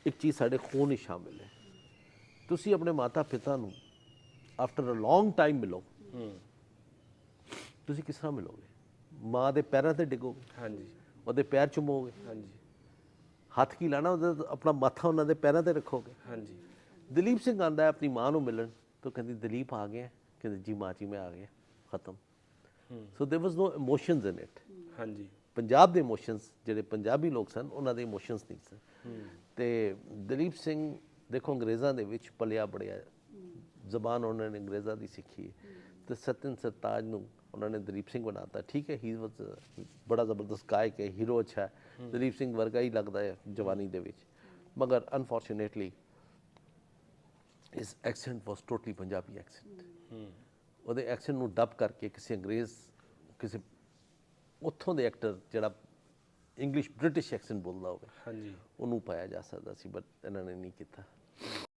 ਇੱਕ ਚੀਜ਼ ਸਾਡੇ ਖੂਨ ਵਿੱਚ ਸ਼ਾਮਿਲ ਹੈ। ਤੁਸੀਂ ਆਪਣੇ ਮਾਤਾ ਪਿਤਾ ਨੂੰ ਆਫਟਰ ਅ ਲੌਂਗ ਟਾਈਮ ਮਿਲੋ। ਹੂੰ। ਤੁਸੀਂ ਕਿਸ ਤਰ੍ਹਾਂ ਮਿਲੋਗੇ? ਮਾਂ ਦੇ ਪੈਰਾਂ ਤੇ ਡਿੱਗੋਗੇ? ਹਾਂਜੀ। ਉਹਦੇ ਪੈਰ ਚੁੰਮੋਗੇ? ਹਾਂਜੀ। ਹੱਥ ਕੀ ਲਾਣਾ ਉਹਦੇ? ਆਪਣਾ ਮਾਥਾ ਉਹਨਾਂ ਦੇ ਪੈਰਾਂ ਤੇ ਰੱਖੋਗੇ? ਹਾਂਜੀ। ਦਲੀਪ ਸਿੰਘ ਆਂਦਾ ਹੈ ਆਪਣੀ ਮਾਂ ਨੂੰ ਮਿਲਣ। ਤਾਂ ਕਹਿੰਦੀ ਦਲੀਪ ਆ ਗਿਆ ਕਹਿੰਦੇ ਜੀ ਮਾਂ ਜੀ ਮੈਂ ਆ ਗਿਆ ਖਤਮ so there was no emotions in it ਹਾਂਜੀ ਪੰਜਾਬ ਦੇ ਇਮੋਸ਼ਨਸ ਜਿਹੜੇ ਪੰਜਾਬੀ ਲੋਕ ਸਨ ਉਹਨਾਂ ਦੇ ਇਮੋਸ਼ਨਸ ਨਹੀਂ ਸਨ ਤੇ ਦਲੀਪ ਸਿੰਘ ਦੇਖੋ ਅੰਗਰੇਜ਼ਾਂ ਦੇ ਵਿੱਚ ਪਲਿਆ ਬੜਿਆ ਜ਼ਬਾਨ ਉਹਨਾਂ ਨੇ ਅੰਗਰੇਜ਼ਾਂ ਦੀ ਸਿੱਖੀ ਹੈ। ਤੇ ਸਤਨ ਸਰਤਾਜ ਨੂੰ ਉਹਨਾਂ ਨੇ ਦਲੀਪ ਸਿੰਘ ਬਣਾਤਾ ਠੀਕ ਹੈ ਹੀ ਵਾਸ ਬੜਾ ਜ਼ਬਰਦਸਤ ਗਾਇਕ ਹੈ ਹੀਰੋ ਅੱਛਾ ਹੈ ਦਲੀਪ ਸਿੰਘ ਵਰਗਾ ਹੀ ਲੱਗਦਾ ਹੈ ਜਵਾਨੀ ਦੇ ਵਿੱਚ ਮਗਰ unfortunately his accent was totally Punjabi accent. ਉਹਦੇ ਐਕਸੈਂਟ ਨੂੰ ਡਬ ਕਰਕੇ ਕਿਸੇ ਅੰਗਰੇਜ਼ ਕਿਸੇ ਉੱਥੋਂ ਦੇ ਐਕਟਰ ਜਿਹੜਾ ਇੰਗਲਿਸ਼ ਬ੍ਰਿਟਿਸ਼ ਐਕਸੈਂਟ ਬੋਲਦਾ ਹੋਵੇ ਹਾਂਜੀ। ਉਹਨੂੰ ਪਾਇਆ ਜਾ ਸਕਦਾ ਸੀ ਬਟ ਇਹਨਾਂ ਨੇ ਨਹੀਂ ਕੀਤਾ।